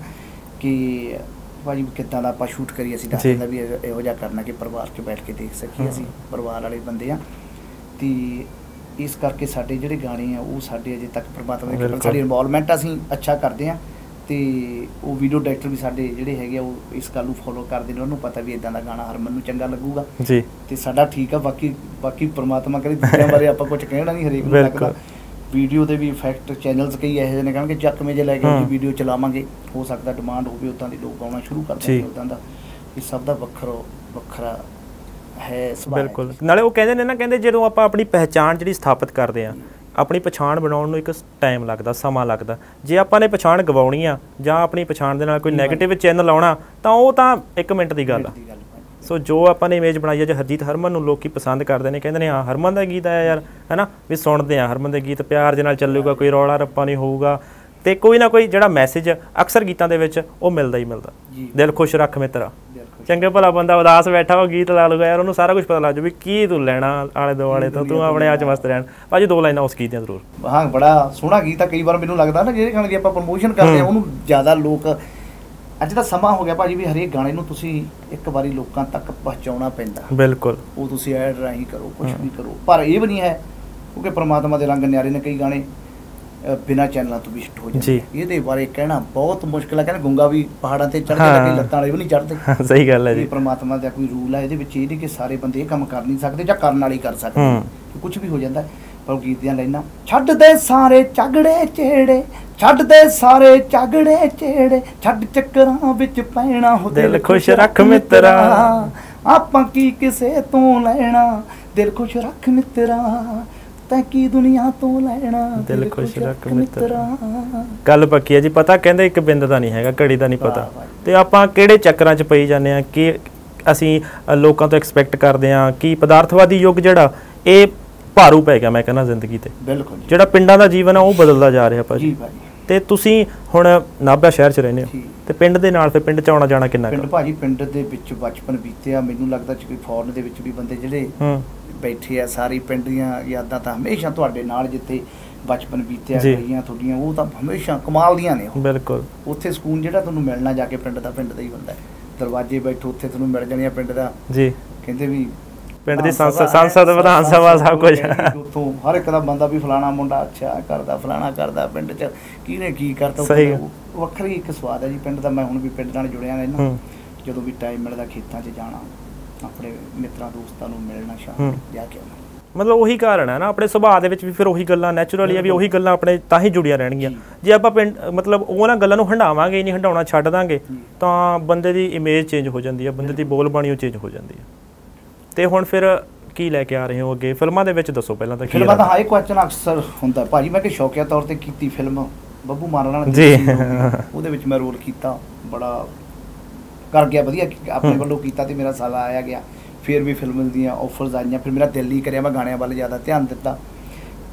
ਕਿ ਭਾਜੀ ਕਿੱਦਾਂ ਦਾ ਆਪਾਂ ਸ਼ੂਟ ਕਰੀਏ ਅਸੀਂ ਦੱਸ ਜੀ। ਦਿੰਦਾ ਵੀ ਇਹ- ਜਿਹਾ ਕਰਨਾ ਕਿ ਪਰਿਵਾਰ 'ਚ ਬੈਠ ਕੇ ਦੇਖ ਸਕੀਏ। ਅਸੀਂ ਪਰਿਵਾਰ ਵਾਲੇ ਬੰਦੇ ਆ ਤੇ ਇਸ ਕਰਕੇ ਸਾਡੇ ਜਿਹੜੇ ਗਾਣੇ ਆ ਉਹ ਸਾਡੇ ਅਜੇ ਤੱਕ ਪ੍ਰਮਾਤਮਾ ਦੀ ਕਿਰਪਾ। ਸਾਡੀ ਇਨਵੋਲਵਮੈਂਟ ਅਸੀਂ ਅੱਛਾ ਕਰਦੇ ਆ ਤੇ ਉਹ ਵੀਡੀਓ ਡਾਇਰੈਕਟਰ ਵੀ ਸਾਡੇ ਜਿਹੜੇ ਹੈਗੇ ਆ ਉਹ ਇਸ ਗੱਲ ਨੂੰ ਫੋਲੋ ਕਰਦੇ ਨੇ ਉਹਨੂੰ ਪਤਾ ਵੀ ਇਦਾਂ ਦਾ ਗਾਣਾ ਹਰਮਨ ਨੂੰ ਚੰਗਾ ਲੱਗੂਗਾ ਜੀ ਤੇ ਸਾਡਾ ਠੀਕ ਆ ਬਾਕੀ ਬਾਕੀ ਪ੍ਰਮਾਤਮਾ ਕਰੇ ਦੂਜਿਆਂ ਬਾਰੇ ਆਪਾਂ ਕੁਝ ਕਹਿਣਾ ਨਹੀਂ ਹਰੇਕ ਨੂੰ। ਲੱਗਦਾ ਵੀਡੀਓ ਦੇ ਵੀ ਇਫੈਕਟ ਚੈਨਲਸ ਕਈ ਇਹੋ ਜਿਹੇ ਨੇ ਕਹਿਣਗੇ ਚੱਕਵੇਂ ਜੇ ਲੈ ਕੇ। ਜੀ ਵੀਡੀਓ ਚਲਾਵਾਂਗੇ ਹੋ ਸਕਦਾ ਡਿਮਾਂਡ ਹੋਵੇ ਉਦਾਂ ਦੀ ਲੋਕ ਆਉਣਾ ਸ਼ੁਰੂ ਕਰ ਜੀ। ਦੇਣਗੇ ਉਦਾਂ ਦਾ ਇਹ ਸਭ ਦਾ ਵੱਖਰੋ ਵੱਖਰਾ ਹੈ ਸੁਭਾਅ। ਬਿਲਕੁਲ। ਨਾਲੇ ਉਹ ਕਹਿੰਦੇ ਨੇ ਨਾ ਕਹਿੰਦੇ ਜਦੋਂ ਆਪਾਂ ਆਪਣੀ ਪਹਿਚਾਣ ਜਿਹੜੀ ਸਥਾਪਿਤ ਕਰਦੇ ਆ ਆਪਣੀ ਪਛਾਣ ਬਣਾਉਣ ਨੂੰ ਇੱਕ ਟਾਈਮ ਲੱਗਦਾ ਸਮਾਂ ਲੱਗਦਾ। ਜੇ ਆਪਾਂ ਨੇ ਪਛਾਣ ਗਵਾਉਣੀ ਆ ਜਾਂ ਆਪਣੀ ਪਛਾਣ ਦੇ ਨਾਲ ਕੋਈ ਜੀ, 네ਗੇਟਿਵ ਚੈਨਲ ਆਉਣਾ ਤਾਂ ਉਹ ਤਾਂ 1 ਮਿੰਟ ਦੀ ਗੱਲ ਆ। ਸੋ ਜੋ ਆਪਾਂ ਨੇ ਇਮੇਜ ਬਣਾਈ ਹੈ ਜੇ ਹਰਜੀਤ ਹਰਮਨ ਨੂੰ ਲੋਕੀ ਪਸੰਦ ਕਰਦੇ ਨੇ ਕਹਿੰਦੇ ਨੇ ਹਾਂ ਹਰਮਨ ਦਾ ਗੀਤ ਆਇਆ ਯਾਰ ਹੈਨਾ? ਵੀ ਸੁਣਦੇ ਆ ਹਰਮਨ ਦੇ ਗੀਤ ਪਿਆਰ ਦੇ ਨਾਲ ਚੱਲੂਗਾ ਕੋਈ ਰੌਲਾ ਰੱਪਾ ਨਹੀਂ ਹੋਊਗਾ। ਤੇ ਕੋਈ ਨਾ ਕੋਈ ਜਿਹੜਾ ਮੈਸੇਜ ਅਕਸਰ ਗੀਤਾਂ ਦੇ ਵਿੱਚ ਉਹ ਮਿਲਦਾ ਹੀ ਮਿਲਦਾ। ਦਿਲ ਖੁਸ਼ ਰੱਖ ਮਿੱਤਰਾ। ਚੰਗੇ ਭਲਾ ਬੰਦਾ ਉਦਾਸ ਬੈਠਾ ਉਹ ਗੀਤ ਲਾ ਲੂਗਾ ਯਾਰ ਉਹਨੂੰ ਸਾਰਾ ਕੁਝ ਪਤਾ ਲੱਗ ਜੂ ਵੀ ਕੀ ਤੂੰ ਲੈਣਾ ਆਲੇ ਦੁਆਲੇ ਤੋਂ ਤੂੰ ਆਪਣੇ ਆਪ ਚ ਮਸਤ ਰਹਿਣ। ਭਾਜੀ ਦੋ ਲਾਈਨਾਂ ਉਸ ਗੀਤ ਦੀਆਂ ਜ਼ਰੂਰ। ਹਾਂ ਬੜਾ ਸੋਹਣਾ ਗੀਤ ਆ ਕਈ ਵਾਰ ਮੈਨੂੰ ਲੱਗਦਾ ਨਾ ਜਿਹੜੇ ਗਾਣੇ ਦੀ ਆਪਾਂ ਪ੍ਰਮੋਸ਼ਨ ਕਰਦੇ ਆ। ਉਹਨੂੰ ਜ਼ਿਆਦਾ ਲੋਕ ਅੱਜ ਦਾ ਸਮਾਂ ਹੋ ਗਿਆ ਭਾਜੀ ਵੀ ਹਰੇਕ ਗਾਣੇ ਨੂੰ ਤੁਸੀਂ ਇੱਕ ਵਾਰੀ ਲੋਕਾਂ ਤੱਕ ਪਹੁੰਚਾਉਣਾ ਪੈਂਦਾ। ਬਿਲਕੁਲ। ਉਹ ਤੁਸੀਂ ਐਡ ਰਾਹੀਂ ਕਰੋ ਕੁਝ। ਵੀ ਕਰੋ। ਪਰ ਇਹ ਵੀ ਨਹੀਂ ਹੈ ਕਿਉਂਕਿ ਪ੍ਰਮਾਤਮਾ ਦੇ ਰੰਗ ਨਿਆਰੇ ਨੇ ਕਈ ਗਾਣੇ। ਬਿਨਾਂ ਚੈਨਲਾਂ ਤੋਂ ਵੀ ਹਿੱਟ ਹੋ ਜਾਂਦੇ। ਇਹਦੇ ਬਾਰੇ ਕਹਿਣਾ ਬਹੁਤ ਮੁਸ਼ਕਿਲ ਹੈ ਕਹਿੰਦੇ ਗੁੰਗਾ ਵੀ ਪਹਾੜਾਂ ਤੇ ਚੜ੍ਹਦੇ। ਲੱਗੇ ਲੱਤਾਂ ਵਾਲੇ ਵੀ ਨਹੀਂ ਚੜ੍ਹਦੇ ਸਹੀ ਗੱਲ ਹੈ ਇਹ ਜੀ ਪ੍ਰਮਾਤਮਾ ਦਾ ਕੋਈ ਰੂਲ ਹੈ ਇਹਦੇ ਵਿੱਚ ਇਹ ਨਹੀਂ ਕਿ ਸਾਰੇ ਬੰਦੇ ਇਹ ਕੰਮ ਕਰ ਨਹੀਂ ਸਕਦੇ ਜਾਂ ਕਰਨ ਵਾਲੇ ਕਰ ਸਕਦੇ। ਕੁਝ ਵੀ ਹੋ ਜਾਂਦਾ। ਪਰ ਗੀਤ ਦੀਆਂ ਲਾਈਨਾਂ ਛੱਡ ਦੇ ਸਾਰੇ ਝਗੜੇ ਚੇੜੇ ਛੱਡ ਦੇ ਸਾਰੇ ਝਗੜੇ ਚੇੜੇ ਛੱਡ ਚੱਕਰਾਂ ਵਿੱਚ ਪੈਣਾ ਹੋ ਦਿਲ ਖੁਸ਼ ਰੱਖ ਮਿੱਤਰਾ। ਆਪਾਂ ਕੀ ਕਿਸੇ ਤੋਂ ਲੈਣਾ ਦਿਲ ਖੁਸ਼ ਰੱਖ ਮਿੱਤਰਾ ਤੈਂ ਕੀ ਦੁਨੀਆ ਤੋਂ ਲੈਣਾ ਦਿਲ ਖੁਸ਼ ਰੱਖ ਮਿੱਤਰਾ। ਗੱਲ ਪੱਕੀ ਹੈ ਜੀ ਪਤਾ ਕਹਿੰਦੇ ਇੱਕ ਬਿੰਦ ਦਾ ਨਹੀਂ ਹੈਗਾ ਘੜੀ ਦਾ ਨਹੀਂ ਪਤਾ। ਤੇ ਆਪਾਂ ਕਿਹੜੇ ਚੱਕਰਾਂ 'ਚ ਪਈ ਜਾਂਦੇ ਆ ਕਿ ਅਸੀਂ ਲੋਕਾਂ ਤੋਂ ਐਕਸਪੈਕਟ ਕਰਦੇ ਆ ਕਿ ਪਦਾਰਥਵਾਦੀ ਯੁੱਗ ਜਿਹੜਾ ਇਹ ਭਾਰੂ ਪੈ ਗਿਆ ਮੈਂ ਕਹਿੰਦਾ ਜ਼ਿੰਦਗੀ ਤੇ। ਬਿਲਕੁਲ ਜਿਹੜਾ ਪਿੰਡਾਂ ਦਾ ਜੀਵਨ ਆ ਉਹ ਬਦਲਦਾ ਜਾ ਰਿਹਾ ਭਾਜੀ। ਜੀ ਭਾਜੀ। ਤੇ ਤੁਸੀਂ ਹੁਣ ਨਾਭਾ ਸ਼ਹਿਰ 'ਚ ਰਹਿੰਦੇ ਹੋ। ਤੇ ਪਿੰਡ ਦੇ ਨਾਲ ਫਿਰ ਪਿੰਡ 'ਚ ਆਉਣਾ ਜਾਣਾ ਕਿੰਨਾ ਪਿੰਡ ਭਾਜੀ ਪਿੰਡ ਦੇ ਵਿੱਚ ਬਚਪਨ ਬੀਤਿਆ ਮੈਨੂੰ ਲੱਗਦਾ ਕਿ ਕੋਈ ਫੋਰਨ ਦੇ ਵਿੱਚ ਵੀ ਬੰਦੇ ਜਿਹੜੇ ਬੈਠੇ ਆ ਸਾਰੀ ਪਿੰਡ ਦੀਆਂ ਯਾਦਾਂ ਤਾਂ ਹਮੇਸ਼ਾ ਤੁਹਾਡੇ ਨਾਲ ਜਿੱਥੇ ਬਚਪਨ ਬੀਤਿਆ। ਗਈਆਂ ਤੁਹਾਡੀਆਂ ਉਹ ਤਾਂ ਹਮੇਸ਼ਾ ਕਮਾਲ ਦੀਆਂ ਨੇ। ਬਿਲਕੁਲ ਉੱਥੇ ਸਕੂਨ ਜਿਹੜਾ ਤੁਹਾਨੂੰ ਮਿਲਣਾ ਜਾ ਕੇ ਪਿੰਡ ਦਾ ਪਿੰਡ ਦਾ ਹੀ ਹੁੰਦਾ ਹੈ। ਦਰਵਾਜ਼ੇ ਬੈਠੋ ਉੱਥੇ ਤੁਹਾਨੂੰ ਮਿਲ ਜਾਣੀਆਂ ਪਿੰਡ ਦਾ ਜੀ ਕਹਿੰਦੇ ਵੀ ਪਿੰਡ ਦੀ ਸੰਸਦ ਸੰਸਦ ਵਿਧਾਨ ਸਭਾ ਸਭ ਕੁਝ ਉੱਥੋਂ ਹਰ ਇੱਕ ਦਾ ਬੰਦਾ ਵੀ ਫਲਾਣਾ ਮੁੰਡਾ ਅੱਛਾ ਕਰਦਾ ਫਲਾਣਾ ਕਰਦਾ ਪਿੰਡ 'ਚ ਕਿਹਨੇ ਕੀ ਉਹ ਵੱਖਰੀ ਇੱਕ ਸਵਾਦ ਹੈ ਜੀ ਪਿੰਡ ਦਾ ਮੈਂ ਹੁਣ ਵੀ ਪਿੰਡ ਨਾਲ ਜੁੜਿਆ ਰਹਿਣਾ ਹੂੰ। ਜਦੋਂ ਵੀ ਟਾਈਮ ਮਿਲਦਾ ਖੇਤਾਂ 'ਚ ਜਾਣਾ ਆਪਣੇ ਮਿੱਤਰਾਂ ਦੋਸਤਾਂ ਨੂੰ ਮਿਲਣਾ ਸ਼ਾਮ ਜਾ ਕੇ ਆਉਣਾ। ਮਤਲਬ ਉਹੀ ਕਾਰਨ ਹੈ ਨਾ ਆਪਣੇ ਸੁਭਾਅ ਦੇ ਵਿੱਚ ਵੀ ਫਿਰ ਉਹੀ ਗੱਲਾਂ ਨੈਚੁਰਲੀ ਆ ਵੀ ਉਹੀ ਗੱਲਾਂ ਆਪਣੇ ਤਾਂ ਹੀ ਜੁੜੀਆਂ ਰਹਿਣਗੀਆਂ। ਜੀ। ਆਪਾਂ ਪਿੰਡ ਮਤਲਬ ਉਹਨਾਂ ਗੱਲਾਂ ਨੂੰ ਹੰਡਾਵਾਂਗੇ ਨਹੀਂ ਹੰਡਾਉਣਾ ਛੱਡ ਦਾਂਗੇ। ਤਾਂ ਬੰਦੇ ਦੀ ਇਮੇਜ ਚੇਂਜ ਹੋ ਜਾਂਦੀ ਹੈ ਬੰਦੇ ਦੀ ਬੋਲ ਬਾਣੀ ਉਹ ਚੇਂਜ ਹੋ ਜਾਂਦੀ ਹੈ। ਤੇ ਹੁਣ ਫਿਰ ਕੀ ਲੈ ਕੇ ਆ ਰਹੇ ਹੋ ਅੱਗੇ? ਫਿਲਮਾਂ ਦੇ ਵਿੱਚ ਦੱਸੋ ਪਹਿਲਾਂ ਤਾਂ ਕੀ ਫਿਲਮਾਂ ਦਾ? ਹਾਈ ਕੁਐਸਚਨ ਅਕਸਰ ਹੁੰਦਾ ਭਾਜੀ ਮੈਂ ਕਿ ਸ਼ੌਕੀਆ ਤੌਰ ਤੇ ਕੀਤੀ ਫਿਲਮ। ਬੱਬੂ ਮਾਨ ਨਾਲ ਜੀ। ਹੋ। ਉਹਦੇ ਵਿੱਚ ਮੈਂ ਰੋਲ ਕੀਤਾ। ਬੜਾ ਕਰ ਗਿਆ ਵਧੀਆ ਆਪਣੇ ਹੂੰ। ਵੱਲੋਂ ਕੀਤਾ ਤੇ ਮੇਰਾ ਸਾਲਾ ਆਇਆ ਗਿਆ। ਫਿਰ ਵੀ ਫਿਲਮ ਦੀਆਂ ਆਫਰਸ ਆਈਆਂ। ਫਿਰ ਮੇਰਾ ਦਿਲ ਨਹੀਂ ਕਰਿਆ ਮੈਂ ਗਾਣਿਆਂ ਵੱਲ ਜ਼ਿਆਦਾ ਧਿਆਨ ਦਿੱਤਾ।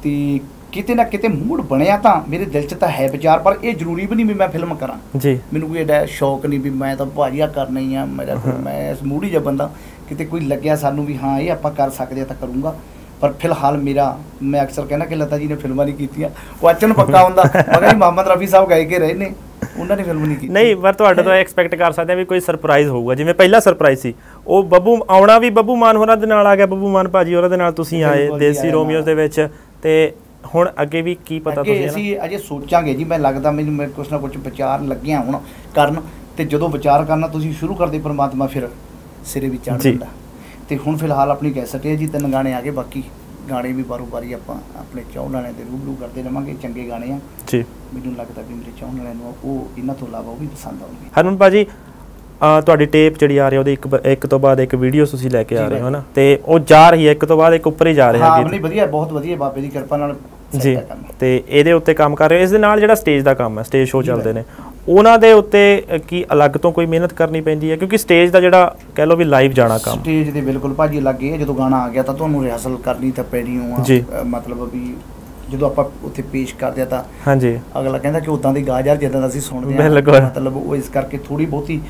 ਤੇ ਕਿਤੇ ਨਾ ਕਿਤੇ ਮੂਡ ਬਣਿਆ ਤਾਂ ਮੇਰੇ ਦਿਲ 'ਚ ਤਾਂ ਹੈ ਵਿਚਾਰ ਪਰ ਇਹ ਜ਼ਰੂਰੀ ਵੀ ਨਹੀਂ ਵੀ ਮੈਂ ਫਿਲਮ ਕਰਾਂ। ਜੀ। ਮੈਨੂੰ ਕੋਈ ਐਡਾ ਸ਼ੌਕ ਨਹੀਂ ਵੀ ਮੈਂ ਤਾਂ ਭਾਜੀ ਆ ਕਰਨਾ ਹੀ ਆ। ਮੇਰਾ ਮੈਂ ਇਸ ਮੂਡ ਹੀ ਜਿਹਾ ਬੰਦਾ। ਕਿਤੇ ਕੋਈ ਲੱਗਿਆ ਸਾਨੂੰ ਵੀ ਹਾਂ ਇਹ ਆਪਾਂ ਕਰ ਸਕਦੇ ਆ ਤਾਂ ਕਰੂੰਗਾ। ਪਰ ਫਿਲਹਾਲ ਮੇਰਾ ਮੈਂ ਅਕਸਰ ਕਹਿੰਦਾ ਕਿ ਲਤਾ ਜੀ ਨੇ ਫਿਲਮਾਂ ਨਹੀਂ ਕੀਤੀਆਂ। ਕੁਐਸਚਨ ਪੱਕਾ ਹੁੰਦਾ ਮਗਰ ਜੀ ਮੁਹੰਮਦ ਰਫੀ ਸਾਹਿਬ ਗਾਇ ਕੇ ਰਹੇ ਨੇ ਉਹਨਾਂ ਨੇ ਫਿਲਮ ਨਹੀਂ ਕੀਤੀ। ਨਹੀਂ ਪਰ ਤੁਹਾਡੇ ਤੋਂ ਐਕਸਪੈਕਟ ਕਰ ਸਕਦੇ ਆ ਵੀ ਕੋਈ ਸਰਪ੍ਰਾਈਜ਼ ਹੋਊਗਾ। ਜਿਵੇਂ ਪਹਿਲਾ ਸਰਪ੍ਰਾਈਜ਼ ਸੀ ਉਹ ਬੱਬੂ ਆਉਣਾ ਵੀ ਬੱਬੂ ਮਾਨ ਹੋਰਾਂ ਦੇ ਨਾਲ ਆ ਗਿਆ ਬੱਬੂ ਮਾਨ ਭਾਜੀ ਹੋਰਾਂ ਦੇ ਨਾਲ ਤੁਸੀਂ ਆਏ ਦੇਸੀ ਰੋਮੀਓਸ ਦੇ ਵਿੱਚ। ਤੇ ਹੁਣ ਅੱਗੇ ਵੀ ਕੀ ਪਤਾ ਅੱਗੇ ਤੁਸੀਂ ਅਸੀਂ ਅਜੇ ਸੋਚਾਂਗੇ ਜੀ ਮੈਂ ਲੱਗਦਾ ਮੈਨੂੰ ਮੈਂ ਕੁਛ ਨਾ ਕੁਛ ਵਿਚਾਰ ਲੱਗਿਆ ਹੁਣ ਕਰਨ। ਤੇ ਜਦੋਂ ਵਿਚਾਰ ਕਰਨਾ ਤੁਸੀਂ ਸ਼ੁਰੂ ਕਰਦੇ ਪ੍ਰਮਾਤਮਾ ਫਿਰ। ਸਿਰੇ ਵੀ ਚੜ੍ਹ ਜੀ। ਦਿੰਦਾ। ਤੇ ਹੁਣ ਫਿਲਹਾਲ ਆਪਣੀ ਕੈਸਟ ਹੈ ਜੀ ਤਿੰਨ ਗਾਣੇ ਆ ਗਏ ਬਾਕੀ ਗਾਣੇ ਵੀ ਬਾਰੋ ਬਾਰੀ ਆਪਾਂ ਆਪਣੇ ਚਾਹਣ ਵਾਲਿਆਂ ਦੇ ਰੂਬਰੂ ਕਰਦੇ ਰਵਾਂਗੇ ਚੰਗੇ ਗਾਣੇ ਆ। ਜੀ। ਮੈਨੂੰ ਲੱਗਦਾ ਵੀ ਮੇਰੇ ਚਾਹਣ ਵਾਲਿਆਂ ਨੂੰ ਉਹ ਇਹਨਾਂ ਤੋਂ ਇਲਾਵਾ ਉਹ ਵੀ ਪਸੰਦ ਆਉਣਗੇ। ਹਰਮਨ ਭਾਜੀ ਤੁਹਾਡੀ ਟੇਪ ਜਿਹੜੀ ਆ ਰਹੀ ਹੈ ਉਹਦੀ ਇੱਕ ਇੱਕ ਤੋਂ ਬਾਅਦ ਇੱਕ ਵੀਡੀਓ ਤੁਸੀਂ ਲੈ ਕੇ ਆ ਰਹੇ ਹੋ ਨਾ ਤੇ ਉਹ ਜਾ ਰਹੀ ਹੈ ਇੱਕ ਤੋਂ ਬਾਅਦ ਇੱਕ ਉੱਪਰ ਹੀ ਜਾ ਰਿਹਾ ਹਾਂ ਗੀਤ ਨਹੀਂ ਵਧੀਆ ਬਹੁਤ ਵਧੀਆ ਬਾਬੇ ਦੀ ਕਿਰਪਾ ਨਾਲ ਜੀ। ਹੈ। ਤੇ ਇਹਦੇ ਉੱਤੇ ਕੰਮ ਕਰ ਰਹੇ ਹੋ? ਇਸ ਦੇ ਨਾਲ ਜਿਹੜਾ ਸਟੇਜ ਦਾ ਕੰਮ ਹੈ ਸਟੇਜ ਸ਼ੋਅ ਚੱਲਦੇ ਨੇ। ਉਹਨਾਂ ਦੇ ਉੱਤੇ ਕੀ ਅਲੱਗ ਤੋਂ ਕੋਈ ਮਿਹਨਤ ਕਰਨੀ ਪੈਂਦੀ ਹੈ? ਕਿਉਂਕਿ ਸਟੇਜ ਦਾ ਜਿਹੜਾ ਕਹਿ ਲਓ ਵੀ ਲਾਈਵ ਜਾਣਾ ਕੰਮ। ਸਟੇਜ ਦੇ ਬਿਲਕੁਲ ਭਾਜੀ ਲੱਗੇ ਆ ਜਦੋਂ ਗਾਣਾ ਆ ਗਿਆ ਤਾਂ ਤੁਹਾਨੂੰ ਰਿਹਰਸਲ ਕਰਨੀ ਤਾਂ ਪੈਣੀ ਓ ਆ। ਜੀ। ਅ, ਮਤਲਬ ਵੀ ਜਦੋਂ ਆਪਾਂ ਉੱਥੇ ਪੇਸ਼ ਕਰਦੇ ਆ ਤਾਂ ਹਾਂਜੀ। ਅਗਲਾ ਕਹਿੰਦਾ ਕਿ ਉਦਾਂ ਦੀ ਗਾ ਯਾਰ ਜਿੱਦਾਂ ਦਾ ਅਸੀਂ ਸੁਣਦੇ ਆ। ਮਤਲਬ ਉਹ ਇਸ ਕਰਕੇ ਥੋੜੀ ਬਹੁਤੀ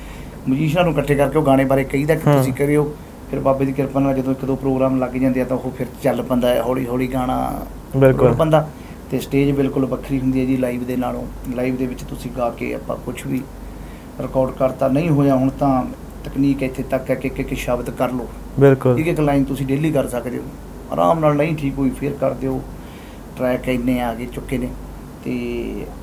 ਮਿਊਜ਼ੀਸ਼ੀਅਨਾਂ ਨੂੰ ਇਕੱਠੇ ਕਰਕੇ ਉਹ ਗਾਣੇ ਬਾਰੇ ਕਹੀਦਾ ਕਿ ਹੂੰ। ਤੁਸੀਂ ਕਰਿਓ। ਫਿਰ ਬਾਬੇ ਦੀ ਕਿਰਪਾ ਨਾਲ ਜਦੋਂ ਇੱਕ ਦੋ ਪ੍ਰੋਗਰਾਮ ਲੱਗ ਜਾਂਦੇ ਆ ਤਾਂ ਉਹ ਫਿਰ ਚੱਲ ਪੈਂਦਾ ਹੈ। ਹੌਲੀ ਹੌਲੀ ਗਾਣਾ ਬਿਲਕੁਲ। ਪੈਂਦਾ। ਤੇ ਸਟੇਜ ਬਿਲਕੁਲ ਵੱਖਰੀ ਹੁੰਦੀ ਹੈ ਜੀ ਲਾਈਵ ਦੇ ਨਾਲੋਂ। ਲਾਈਵ ਦੇ ਵਿੱਚ ਤੁਸੀਂ ਗਾ ਕੇ ਆਪਾਂ ਕੁਝ ਵੀ ਰਿਕਾਰਡ ਕਰਤਾ ਨਹੀਂ ਹੋਇਆ ਹੁਣ ਤਾਂ ਤਕਨੀਕ ਇੱਥੇ ਤੱਕ ਹੈ ਕਿ ਇੱਕ ਇੱਕ ਸ਼ਬਦ ਕਰ ਲਓ। ਬਿਲਕੁਲ। ਇੱਕ ਇੱਕ ਲਾਈਨ ਤੁਸੀਂ ਡੇਲੀ ਕਰ ਸਕਦੇ ਹੋ। ਆਰਾਮ ਨਾਲ ਨਹੀਂ ਠੀਕ ਹੋਈ ਫਿਰ ਕਰ ਦਿਓ। ਟਰੈਕ ਇੰਨੇ ਆ ਗਏ ਚੁੱਕੇ ਨੇ। ਤੇ